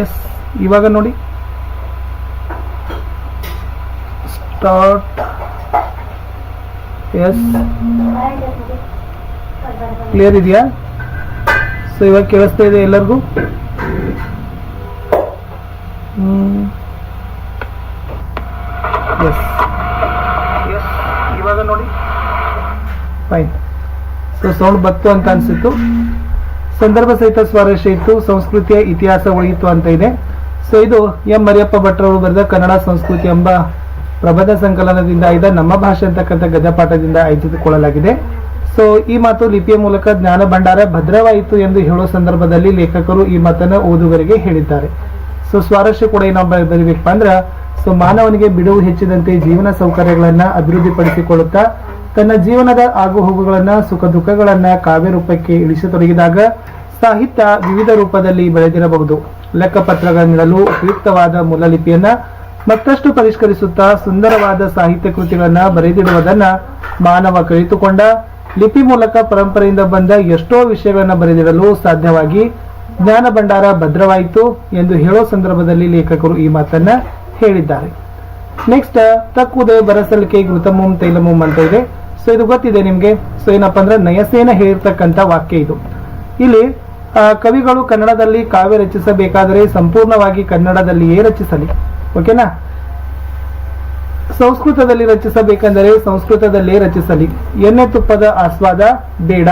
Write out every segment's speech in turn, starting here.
S ಇವಾಗ ನೋಡಿ. Start yes clear ಇದೆಯಾ? ಸೊ ಇವಾಗ ಕೇಳಿಸ್ತಾ ಇದೆ ಎಲ್ಲರಿಗೂ? ಎಸ್ ಎಸ್ ಇವಾಗ ನೋಡಿ. ಫೈನ್ ಸೊ ಸೌಂಡ್ ಬತ್ತು ಅಂತ ಅನ್ಸಿತ್ತು. ಸಂದರ್ಭ ಸಹಿತ ಸ್ವಾರಸ್ಯ ಇತ್ತು ಸಂಸ್ಕೃತಿಯ ಇತಿಹಾಸ ಉಳಿಯಿತು ಅಂತ ಇದೆ. ಸೊ ಇದು ಎಂ ಮರಿಯಪ್ಪ ಭಟ್ರವರು ಬರೆದ ಕನ್ನಡ ಸಂಸ್ಕೃತಿ ಎಂಬ ಪ್ರಬಂಧ ಸಂಕಲನದಿಂದ ಆಯ್ದ ನಮ್ಮ ಭಾಷೆ ಅಂತಕ್ಕಂಥ ಗದ್ಯಪಾಠದಿಂದ ಆಯ್ದುಕೊಳ್ಳಲಾಗಿದೆ ಸೊ ಈ ಮಾತು ಲಿಪಿಯ ಮೂಲಕ ಜ್ಞಾನ ಭಂಡಾರ ಭದ್ರವಾಯಿತು ಎಂದು ಹೇಳುವ ಸಂದರ್ಭದಲ್ಲಿ ಲೇಖಕರು ಈ ಮಾತನ್ನು ಓದುಗರಿಗೆ ಹೇಳಿದ್ದಾರೆ. ಸೊ ಸ್ವಾರಸ್ಯ ಕೂಡ ಏನಪ್ಪ ಬರೀಬೇಕಪ್ಪ ಅಂದ್ರೆ ಸೊ ಮಾನವನಿಗೆ ಬಿಡುವು ಹೆಚ್ಚಿದಂತೆ ಜೀವನ ಸೌಕರ್ಯಗಳನ್ನು ಅಭಿವೃದ್ಧಿಪಡಿಸಿಕೊಳ್ಳುತ್ತಾ ತನ್ನ ಜೀವನದ ಆಗುಹೋಗುಗಳನ್ನ ಸುಖ ದುಃಖಗಳನ್ನು ಕಾವ್ಯ ರೂಪಕ್ಕೆ ಇಳಿಸತೊಡಗಿದಾಗ ಸಾಹಿತ್ಯ ವಿವಿಧ ರೂಪದಲ್ಲಿ ಬೆಳೆದಿರಬಹುದು. ಲೆಕ್ಕಪತ್ರಗಳನ್ನಿಡಲು ಉಪಯುಕ್ತವಾದ ಮೂಲಲಿಪಿಯನ್ನ ಮತ್ತಷ್ಟು ಪರಿಷ್ಕರಿಸುತ್ತಾ ಸುಂದರವಾದ ಸಾಹಿತ್ಯ ಕೃತಿಗಳನ್ನ ಬರೆದಿಡುವುದನ್ನ ಮಾನವ ಕಲಿತುಕೊಂಡ, ಲಿಪಿ ಮೂಲಕ ಪರಂಪರೆಯಿಂದ ಬಂದ ಎಷ್ಟೋ ವಿಷಯಗಳನ್ನ ಬರೆದಿಡಲು ಸಾಧ್ಯವಾಗಿ ಜ್ಞಾನ ಭಂಡಾರ ಭದ್ರವಾಯಿತು ಎಂದು ಹೇಳೋ ಸಂದರ್ಭದಲ್ಲಿ ಲೇಖಕರು ಈ ಮಾತನ್ನ ಹೇಳಿದ್ದಾರೆ. ನೆಕ್ಸ್ಟ್ ತಕ್ಕುದೇ ಬರಸಲಿಕೆ ಘೃತಮುಂ ತೈಲಮುಂ ಅಂತ ಇದೆ. ಸೊ ಇದು ಗೊತ್ತಿದೆ ನಿಮ್ಗೆ. ಸೊ ಏನಪ್ಪ ಅಂದ್ರೆ ನಯಸೇನ ಹೇಳಿರ್ತಕ್ಕಂಥ ವಾಕ್ಯ ಇದು. ಇಲ್ಲಿ ಕವಿಗಳು ಕನ್ನಡದಲ್ಲಿ ಕಾವ್ಯ ರಚಿಸಬೇಕಾದರೆ ಸಂಪೂರ್ಣವಾಗಿ ಕನ್ನಡದಲ್ಲಿಯೇ ರಚಿಸಲಿ. ಓಕೆನಾ? ಸಂಸ್ಕೃತದಲ್ಲಿ ರಚಿಸಬೇಕೆಂದರೆ ಸಂಸ್ಕೃತದಲ್ಲೇ ರಚಿಸಲಿ. ಎಣ್ಣೆ ತುಪ್ಪದ ಆಸ್ವಾದ, ಬೇಡ.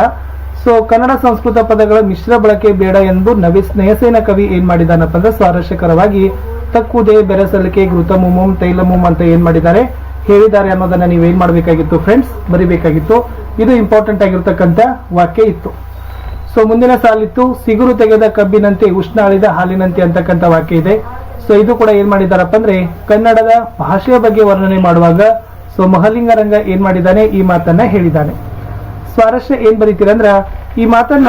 ಸೊ ಕನ್ನಡ ಸಂಸ್ಕೃತ ಪದಗಳ ಮಿಶ್ರ ಬಳಕೆ ಬೇಡ ಎಂದು ನವಿ ಸ್ನೇಹಸೇನ ಕವಿ ಏನ್ ಮಾಡಿದಾನಪ್ಪ ಅಂದ್ರೆ ಸ್ವಾರಸ್ಯಕರವಾಗಿ, ತಕ್ಕುದೇ ಬೆರಸಲಿಕೆ ಘೃತಮುಮುಂ ತೈಲಮುಂ ಅಂತ ಏನ್ ಮಾಡಿದ್ದಾರೆ? ಹೇಳಿದ್ದಾರೆ ಅನ್ನೋದನ್ನ ನೀವೇನ್ ಮಾಡಬೇಕಾಗಿತ್ತು ಫ್ರೆಂಡ್ಸ್ ಬರಿಬೇಕಾಗಿತ್ತು. ಇದು ಇಂಪಾರ್ಟೆಂಟ್ ಆಗಿರ್ತಕ್ಕಂಥ ವಾಕ್ಯ ಇತ್ತು. ಸೊ ಮುಂದಿನ ಸಾಲಿತ್ತು, ಸಿಗುರು ತೆಗೆದ ಕಬ್ಬಿನಂತೆ ಉಷ್ಣ ಅಳಿದ ಹಾಲಿನಂತೆ ಅಂತಕ್ಕಂಥ ವಾಕ್ಯ ಇದೆ. ಸೊ ಇದು ಕೂಡ ಏನ್ ಮಾಡಿದಾರಪ್ಪ ಅಂದ್ರೆ, ಕನ್ನಡದ ಭಾಷೆಯ ಬಗ್ಗೆ ವರ್ಣನೆ ಮಾಡುವಾಗ ಸೊ ಮಹಲಿಂಗರಂಗ ಏನ್ ಮಾಡಿದ್ದಾನೆ? ಈ ಮಾತನ್ನ ಹೇಳಿದ್ದಾನೆ. ಸ್ವಾರಸ್ಯ ಏನ್ ಬರೀತೀರಂದ್ರ ಈ ಮಾತನ್ನ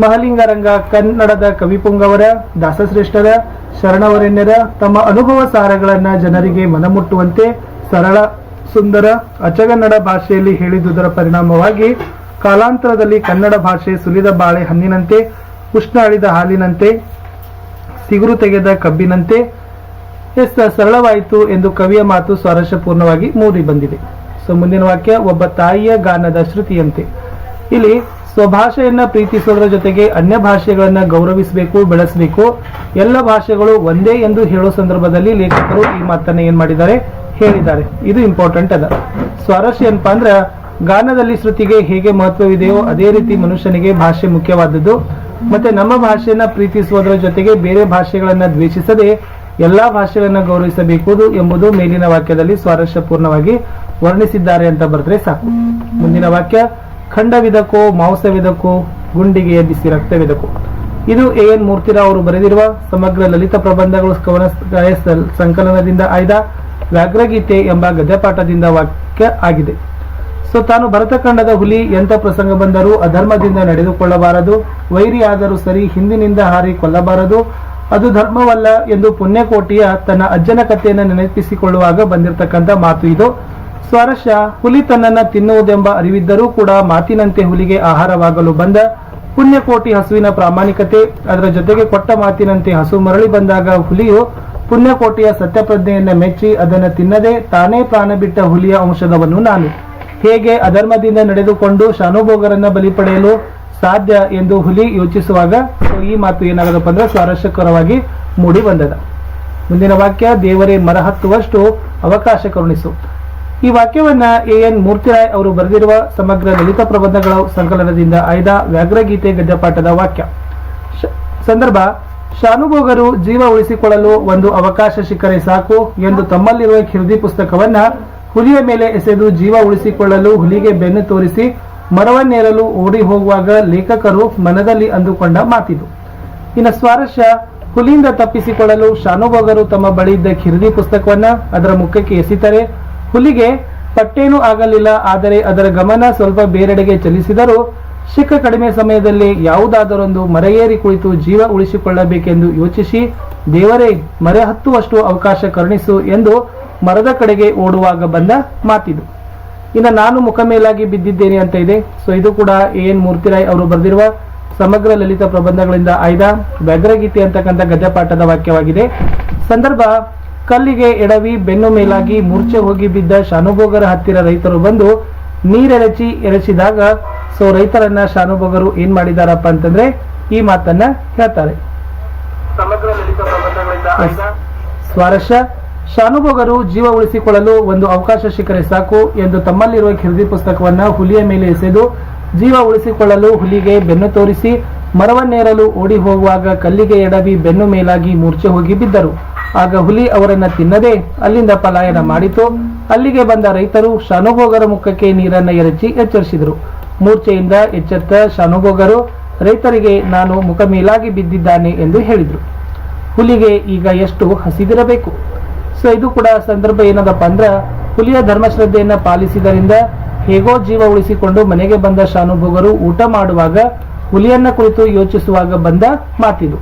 ಮಹಲಿಂಗರಂಗ, ಕನ್ನಡದ ಕವಿಪುಂಗವರ ದಾಸಶ್ರೇಷ್ಠರ, ಶರಣವರೆಣ್ಯರ ತಮ್ಮ ಅನುಭವ ಸಾರಗಳನ್ನ ಜನರಿಗೆ ಮನಮುಟ್ಟುವಂತೆ ಸರಳ, ಸುಂದರ, ಅಚಗನ್ನಡ ಭಾಷೆಯಲ್ಲಿ ಹೇಳಿದುದರ ಪರಿಣಾಮವಾಗಿ ಕಾಲಾಂತರದಲ್ಲಿ ಕನ್ನಡ ಭಾಷೆ ಸುಲಿದ ಬಾಳೆ ಹಣ್ಣಿನಂತೆ ಉಷ್ಣ ಅಳಿದ ಹಾಲಿನಂತೆ, ಸಿಗುರು ತೆಗೆದ ಕಬ್ಬಿನಂತೆ ಎಸ್, ಸರಳವಾಯಿತು ಎಂದು ಕವಿಯ ಮಾತು ಸ್ವಾರಸ್ಯಪೂರ್ಣವಾಗಿ ಮೂಡಿ ಬಂದಿದೆ. ಸೊ, ಮುಂದಿನ ವಾಕ್ಯ, ಒಬ್ಬ ತಾಯಿಯ ಗಾನದ ಶ್ರುತಿಯಂತೆ. ಇಲ್ಲಿ ಸ್ವಭಾಷೆಯನ್ನ ಪ್ರೀತಿಸೋದ್ರ ಜೊತೆಗೆ ಅನ್ಯ ಭಾಷೆಗಳನ್ನ ಗೌರವಿಸಬೇಕು, ಬೆಳೆಸಬೇಕು. ಎಲ್ಲ ಭಾಷೆಗಳು ಒಂದೇ ಎಂದು ಹೇಳೋ ಸಂದರ್ಭದಲ್ಲಿ ಲೇಖಕರು ಈ ಮಾತನ್ನ ಏನ್ ಮಾಡಿದ್ದಾರೆ? ಹೇಳಿದ್ದಾರೆ ಇದು ಇಂಪಾರ್ಟೆಂಟ್ ಅದ. ಸ್ವಾರಸ್ಯ ಏನಪ್ಪಾ ಅಂದ್ರ ಗಾನದಲ್ಲಿ ಶ್ರುತಿಗೆ ಹೇಗೆ ಮಹತ್ವವಿದೆಯೋ ಅದೇ ರೀತಿ ಮನುಷ್ಯನಿಗೆ ಭಾಷೆ ಮುಖ್ಯವಾದದ್ದು. ಮತ್ತೆ ನಮ್ಮ ಭಾಷೆಯನ್ನ ಪ್ರೀತಿಸುವುದರ ಜೊತೆಗೆ ಬೇರೆ ಭಾಷೆಗಳನ್ನ ದ್ವೇಷಿಸದೆ ಎಲ್ಲಾ ಭಾಷೆಗಳನ್ನ ಗೌರವಿಸಬೇಕು ಎಂಬುದು ಮೇಲಿನ ವಾಕ್ಯದಲ್ಲಿ ಸ್ವಾರಸ್ಯಪೂರ್ಣವಾಗಿ ವರ್ಣಿಸಿದ್ದಾರೆ ಅಂತ ಬರೆದ್ರೆ ಸಾಕು. ಮುಂದಿನ ವಾಕ್ಯ ಖಂಡವಿದಕೋ ಮಾಂಸವಿದಕ್ಕೋ, ಗುಂಡಿಗೆಯ ಬಿಸಿ ರಕ್ತವಿದಕೋ ಇದು ಎ ಎನ್ ಮೂರ್ತಿರಾವ್ ಅವರು ಬರೆದಿರುವ ಸಮಗ್ರ ಲಲಿತ ಪ್ರಬಂಧಗಳು ಕವನ ಸಂಕಲನದಿಂದ ಆಯ್ದ ವ್ಯಾಘ್ರಗೀತೆ ಎಂಬ ಗದ್ಯಪಾಠದಿಂದ ವಾಕ್ಯ ಆಗಿದೆ. ಸೊ ತಾನು ಭರತಖಂಡದ ಹುಲಿ ಎಂತ ಪ್ರಸಂಗ ಬಂದರೂ ಅಧರ್ಮದಿಂದ ನಡೆದುಕೊಳ್ಳಬಾರದು ವೈರಿ ಆದರೂ ಸರಿ ಹಿಂದಿನಿಂದ ಹಾರಿ ಕೊಲ್ಲಬಾರದು, ಅದು ಧರ್ಮವಲ್ಲ ಎಂದು ಪುಣ್ಯಕೋಟಿಯ ತನ್ನ ಅಜ್ಜನ ಕಥೆಯನ್ನು ನೆನಪಿಸಿಕೊಳ್ಳುವಾಗ ಬಂದಿರತಕ್ಕಂಥ ಮಾತು ಇದು. ಸ್ವರಶ ಹುಲಿ ತನ್ನನ್ನ ತಿನ್ನುವುದೆಂಬ ಅರಿವಿದ್ದರೂ ಕೂಡ ಮಾತಿನಂತೆ ಹುಲಿಗೆ ಆಹಾರವಾಗಲು ಬಂದ ಪುಣ್ಯಕೋಟಿ ಹಸುವಿನ ಪ್ರಾಮಾಣಿಕತೆ, ಅದರ ಜೊತೆಗೆ ಕೊಟ್ಟ ಮಾತಿನಂತೆ ಹಸು ಮರಳಿ ಬಂದಾಗ ಹುಲಿಯು ಪುಣ್ಯಕೋಟಿಯ ಸತ್ಯಪ್ರಜ್ಞೆಯನ್ನ ಮೆಚ್ಚಿ ಅದನ್ನು ತಿನ್ನದೆ ತಾನೇ ಪ್ರಾಣ ಬಿಟ್ಟ ಹುಲಿಯ ಅಂಶದವನು ನಾನು. ಹೇಗೆ ಅಧರ್ಮದಿಂದ ನಡೆದುಕೊಂಡು ಶಾನುಭೋಗರನ್ನ ಬಲಿ ಪಡೆಯಲು ಸಾಧ್ಯ ಎಂದು ಹುಲಿ ಯೋಚಿಸುವಾಗ ಈ ಮಾತು ಏನಾಗದಪ್ಪ ಅಂದ್ರೆ ಸ್ವಾರಸ್ಯಕರವಾಗಿ ಮೂಡಿ ಬಂದದ. ಮುಂದಿನ ವಾಕ್ಯ, ದೇವರೇ ಮರ ಹತ್ತುವಷ್ಟು ಅವಕಾಶ ಕರುಣಿಸು. ಈ ವಾಕ್ಯವನ್ನ ಎ ಎನ್ ಮೂರ್ತಿರಾಯ್ ಅವರು ಬರೆದಿರುವ ಸಮಗ್ರ ಲಲಿತ ಪ್ರಬಂಧಗಳ ಸಂಕಲನದಿಂದ ಆಯ್ದ ವ್ಯಾಘ್ರಗೀತೆ ಗದ್ಯಪಾಠದ ವಾಕ್ಯ. ಸಂದರ್ಭ ಶಾನುಭೋಗರು ಜೀವ ಉಳಿಸಿಕೊಳ್ಳಲು ಒಂದು ಅವಕಾಶ ಸಿಕ್ಕರೆ ಸಾಕು ಎಂದು ತಮ್ಮಲ್ಲಿರುವ ಖಿರ್ದಿ ಪುಸ್ತಕವನ್ನ ಹುಲಿಯ ಮೇಲೆ ಎಸೆದು ಜೀವ ಉಳಿಸಿಕೊಳ್ಳಲು ಹುಲಿಗೆ ಬೆನ್ನು ತೋರಿಸಿ ಮರವನ್ನೇರಲು ಓಡಿ ಹೋಗುವಾಗ ಲೇಖಕರು ಮನದಲ್ಲಿ ಅಂದುಕೊಂಡ ಮಾತಿದು. ಇನ್ನು ಸ್ವಾರಸ್ಯ, ಹುಲಿಯಿಂದ ತಪ್ಪಿಸಿಕೊಳ್ಳಲು ಶಾನುಭೋಗರು ತಮ್ಮ ಬಳಿ ಇದ್ದ ಖಿರ್ದಿ ಪುಸ್ತಕವನ್ನ ಅದರ ಮುಖಕ್ಕೆ ಎಸಿತರೆ ಹುಲಿಗೆ ಪಟ್ಟೇನೂ ಆಗಲಿಲ್ಲ, ಆದರೆ ಅದರ ಗಮನ ಸ್ವಲ್ಪ ಬೇರೆಡೆಗೆ ಚಲಿಸಿದರೂ ಸಿಕ್ಕ ಕಡಿಮೆ ಸಮಯದಲ್ಲಿ ಯಾವುದಾದರೊಂದು ಮರೆಯೇರಿ ಕುಳಿತು ಜೀವ ಉಳಿಸಿಕೊಳ್ಳಬೇಕೆಂದು ಯೋಚಿಸಿ ದೇವರೇ, ಮರೆ ಹತ್ತುವಷ್ಟು ಅವಕಾಶ ಕರುಣಿಸು ಎಂದು ಮರದ ಕಡೆಗೆ ಓಡುವಾಗ ಬಂದ ಮಾತಿದು. ಇನ್ನು ನಾನು ಮುಖ ಮೇಲಾಗಿ ಬಿದ್ದಿದ್ದೇನೆ ಅಂತ ಇದೆ. ಸೊ, ಇದು ಕೂಡ ಎ ಎನ್ ಮೂರ್ತಿರಾಯ್ ಅವರು ಬರೆದಿರುವ ಸಮಗ್ರ ಲಲಿತ ಪ್ರಬಂಧಗಳಿಂದ ಆಯ್ದ ವ್ಯಗ್ರಗೀತೆ ಅಂತಕ್ಕಂಥ ಗದ್ಯಪಾಠದ ವಾಕ್ಯವಾಗಿದೆ. ಸಂದರ್ಭ, ಕಲ್ಲಿಗೆ ಎಡವಿ, ಬೆನ್ನು ಮೇಲಾಗಿ ಮೂರ್ಛೆ ಹೋಗಿ ಬಿದ್ದ ಶಾನುಭೋಗರ ಹತ್ತಿರ ರೈತರು ಬಂದು ನೀರೆರಚಿ ಎರಚಿದಾಗ ಸೊ ರೈತರನ್ನ ಶಾನುಭೋಗರು ಏನ್ ಮಾಡಿದಾರಪ್ಪ ಅಂತಂದ್ರೆ ಈ ಮಾತನ್ನ ಹೇಳ್ತಾರೆ. ಸ್ವಾರಸ್ಯ ಶಾನುಭೋಗರು ಜೀವ ಉಳಿಸಿಕೊಳ್ಳಲು ಒಂದು ಅವಕಾಶ ಸಿಕ್ಕರೆ ಸಾಕು ಎಂದು ತಮ್ಮಲ್ಲಿರುವ ಖಿರದಿ ಪುಸ್ತಕವನ್ನ ಹುಲಿಯ ಮೇಲೆ ಎಸೆದು ಜೀವ ಉಳಿಸಿಕೊಳ್ಳಲು ಹುಲಿಗೆ ಬೆನ್ನು ತೋರಿಸಿ ಮರವನ್ನೇರಲು ಓಡಿ ಹೋಗುವಾಗ ಕಲ್ಲಿಗೆ ಎಡವಿ ಬೆನ್ನು ಮೇಲಾಗಿ ಮೂರ್ಛೆ ಹೋಗಿ ಬಿದ್ದರು. ಆಗ ಹುಲಿ ಅವರನ್ನ ತಿನ್ನದೆ ಅಲ್ಲಿಂದ ಪಲಾಯನ ಮಾಡಿತು. ಅಲ್ಲಿಗೆ ಬಂದ ರೈತರು ಶಾನುಭೋಗರ ಮುಖಕ್ಕೆ ನೀರನ್ನ ಎರಚಿ ಎಚ್ಚರಿಸಿದರು. ಮೂರ್ಛೆಯಿಂದ ಎಚ್ಚೆತ್ತ ಶಾನುಭೋಗರು, ರೈತರಿಗೆ ನಾನು ಮುಖ ಮೇಲಾಗಿ ಬಿದ್ದಿದ್ದಾನೆ ಎಂದು ಹೇಳಿದರು. ಹುಲಿಗೆ ಈಗ ಎಷ್ಟು ಹಸಿದಿರಬೇಕು? ಸೊ ಇದು ಕೂಡ ಸಂದರ್ಭ ಏನದಪ್ಪ ಅಂದ್ರ ಹುಲಿಯ ಧರ್ಮಶ್ರದ್ಧೆಯನ್ನ ಪಾಲಿಸಿದರಿಂದ ಹೇಗೋ ಜೀವ ಉಳಿಸಿಕೊಂಡು ಮನೆಗೆ ಬಂದ ಶಾನುಭೋಗರು ಊಟ ಮಾಡುವಾಗ ಹುಲಿಯನ್ನ ಕುರಿತು ಯೋಚಿಸುವಾಗ ಬಂದ ಮಾತಿದು.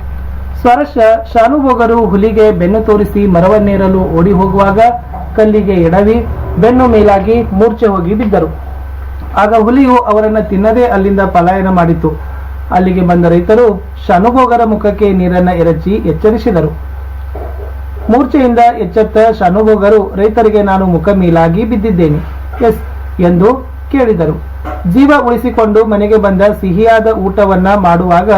ಸ್ವರಶ ಶಾನುಭೋಗರು ಹುಲಿಗೆ ಬೆನ್ನು ತೋರಿಸಿ ಮರವನ್ನೇರಲು ಓಡಿ ಹೋಗುವಾಗ ಕಲ್ಲಿಗೆ ಎಡವಿ ಬೆನ್ನು ಮೇಲಾಗಿ ಮೂರ್ಛೆ ಹೋಗಿ ಬಿದ್ದರು. ಆಗ ಹುಲಿಯು ಅವರನ್ನ ತಿನ್ನದೇ ಅಲ್ಲಿಂದ ಪಲಾಯನ ಮಾಡಿತು. ಅಲ್ಲಿಗೆ ಬಂದ ರೈತರು ಶಾನುಭೋಗರ ಮುಖಕ್ಕೆ ನೀರನ್ನ ಎರಚಿ ಎಚ್ಚರಿಸಿದರು. ಮೂರ್ಛೆಯಿಂದ ಎಚ್ಚೆತ್ತ ಶಾನುಭೋಗರು, ರೈತರಿಗೆ ನಾನು ಮುಖ ಮೀಲಾಗಿ ಬಿದ್ದಿದ್ದೇನೆ ಎಸ್ ಎಂದು ಕೇಳಿದರು. ಜೀವ ಉಳಿಸಿಕೊಂಡು ಮನೆಗೆ ಬಂದ ಸಿಹಿಯಾದ ಊಟವನ್ನ ಮಾಡುವಾಗ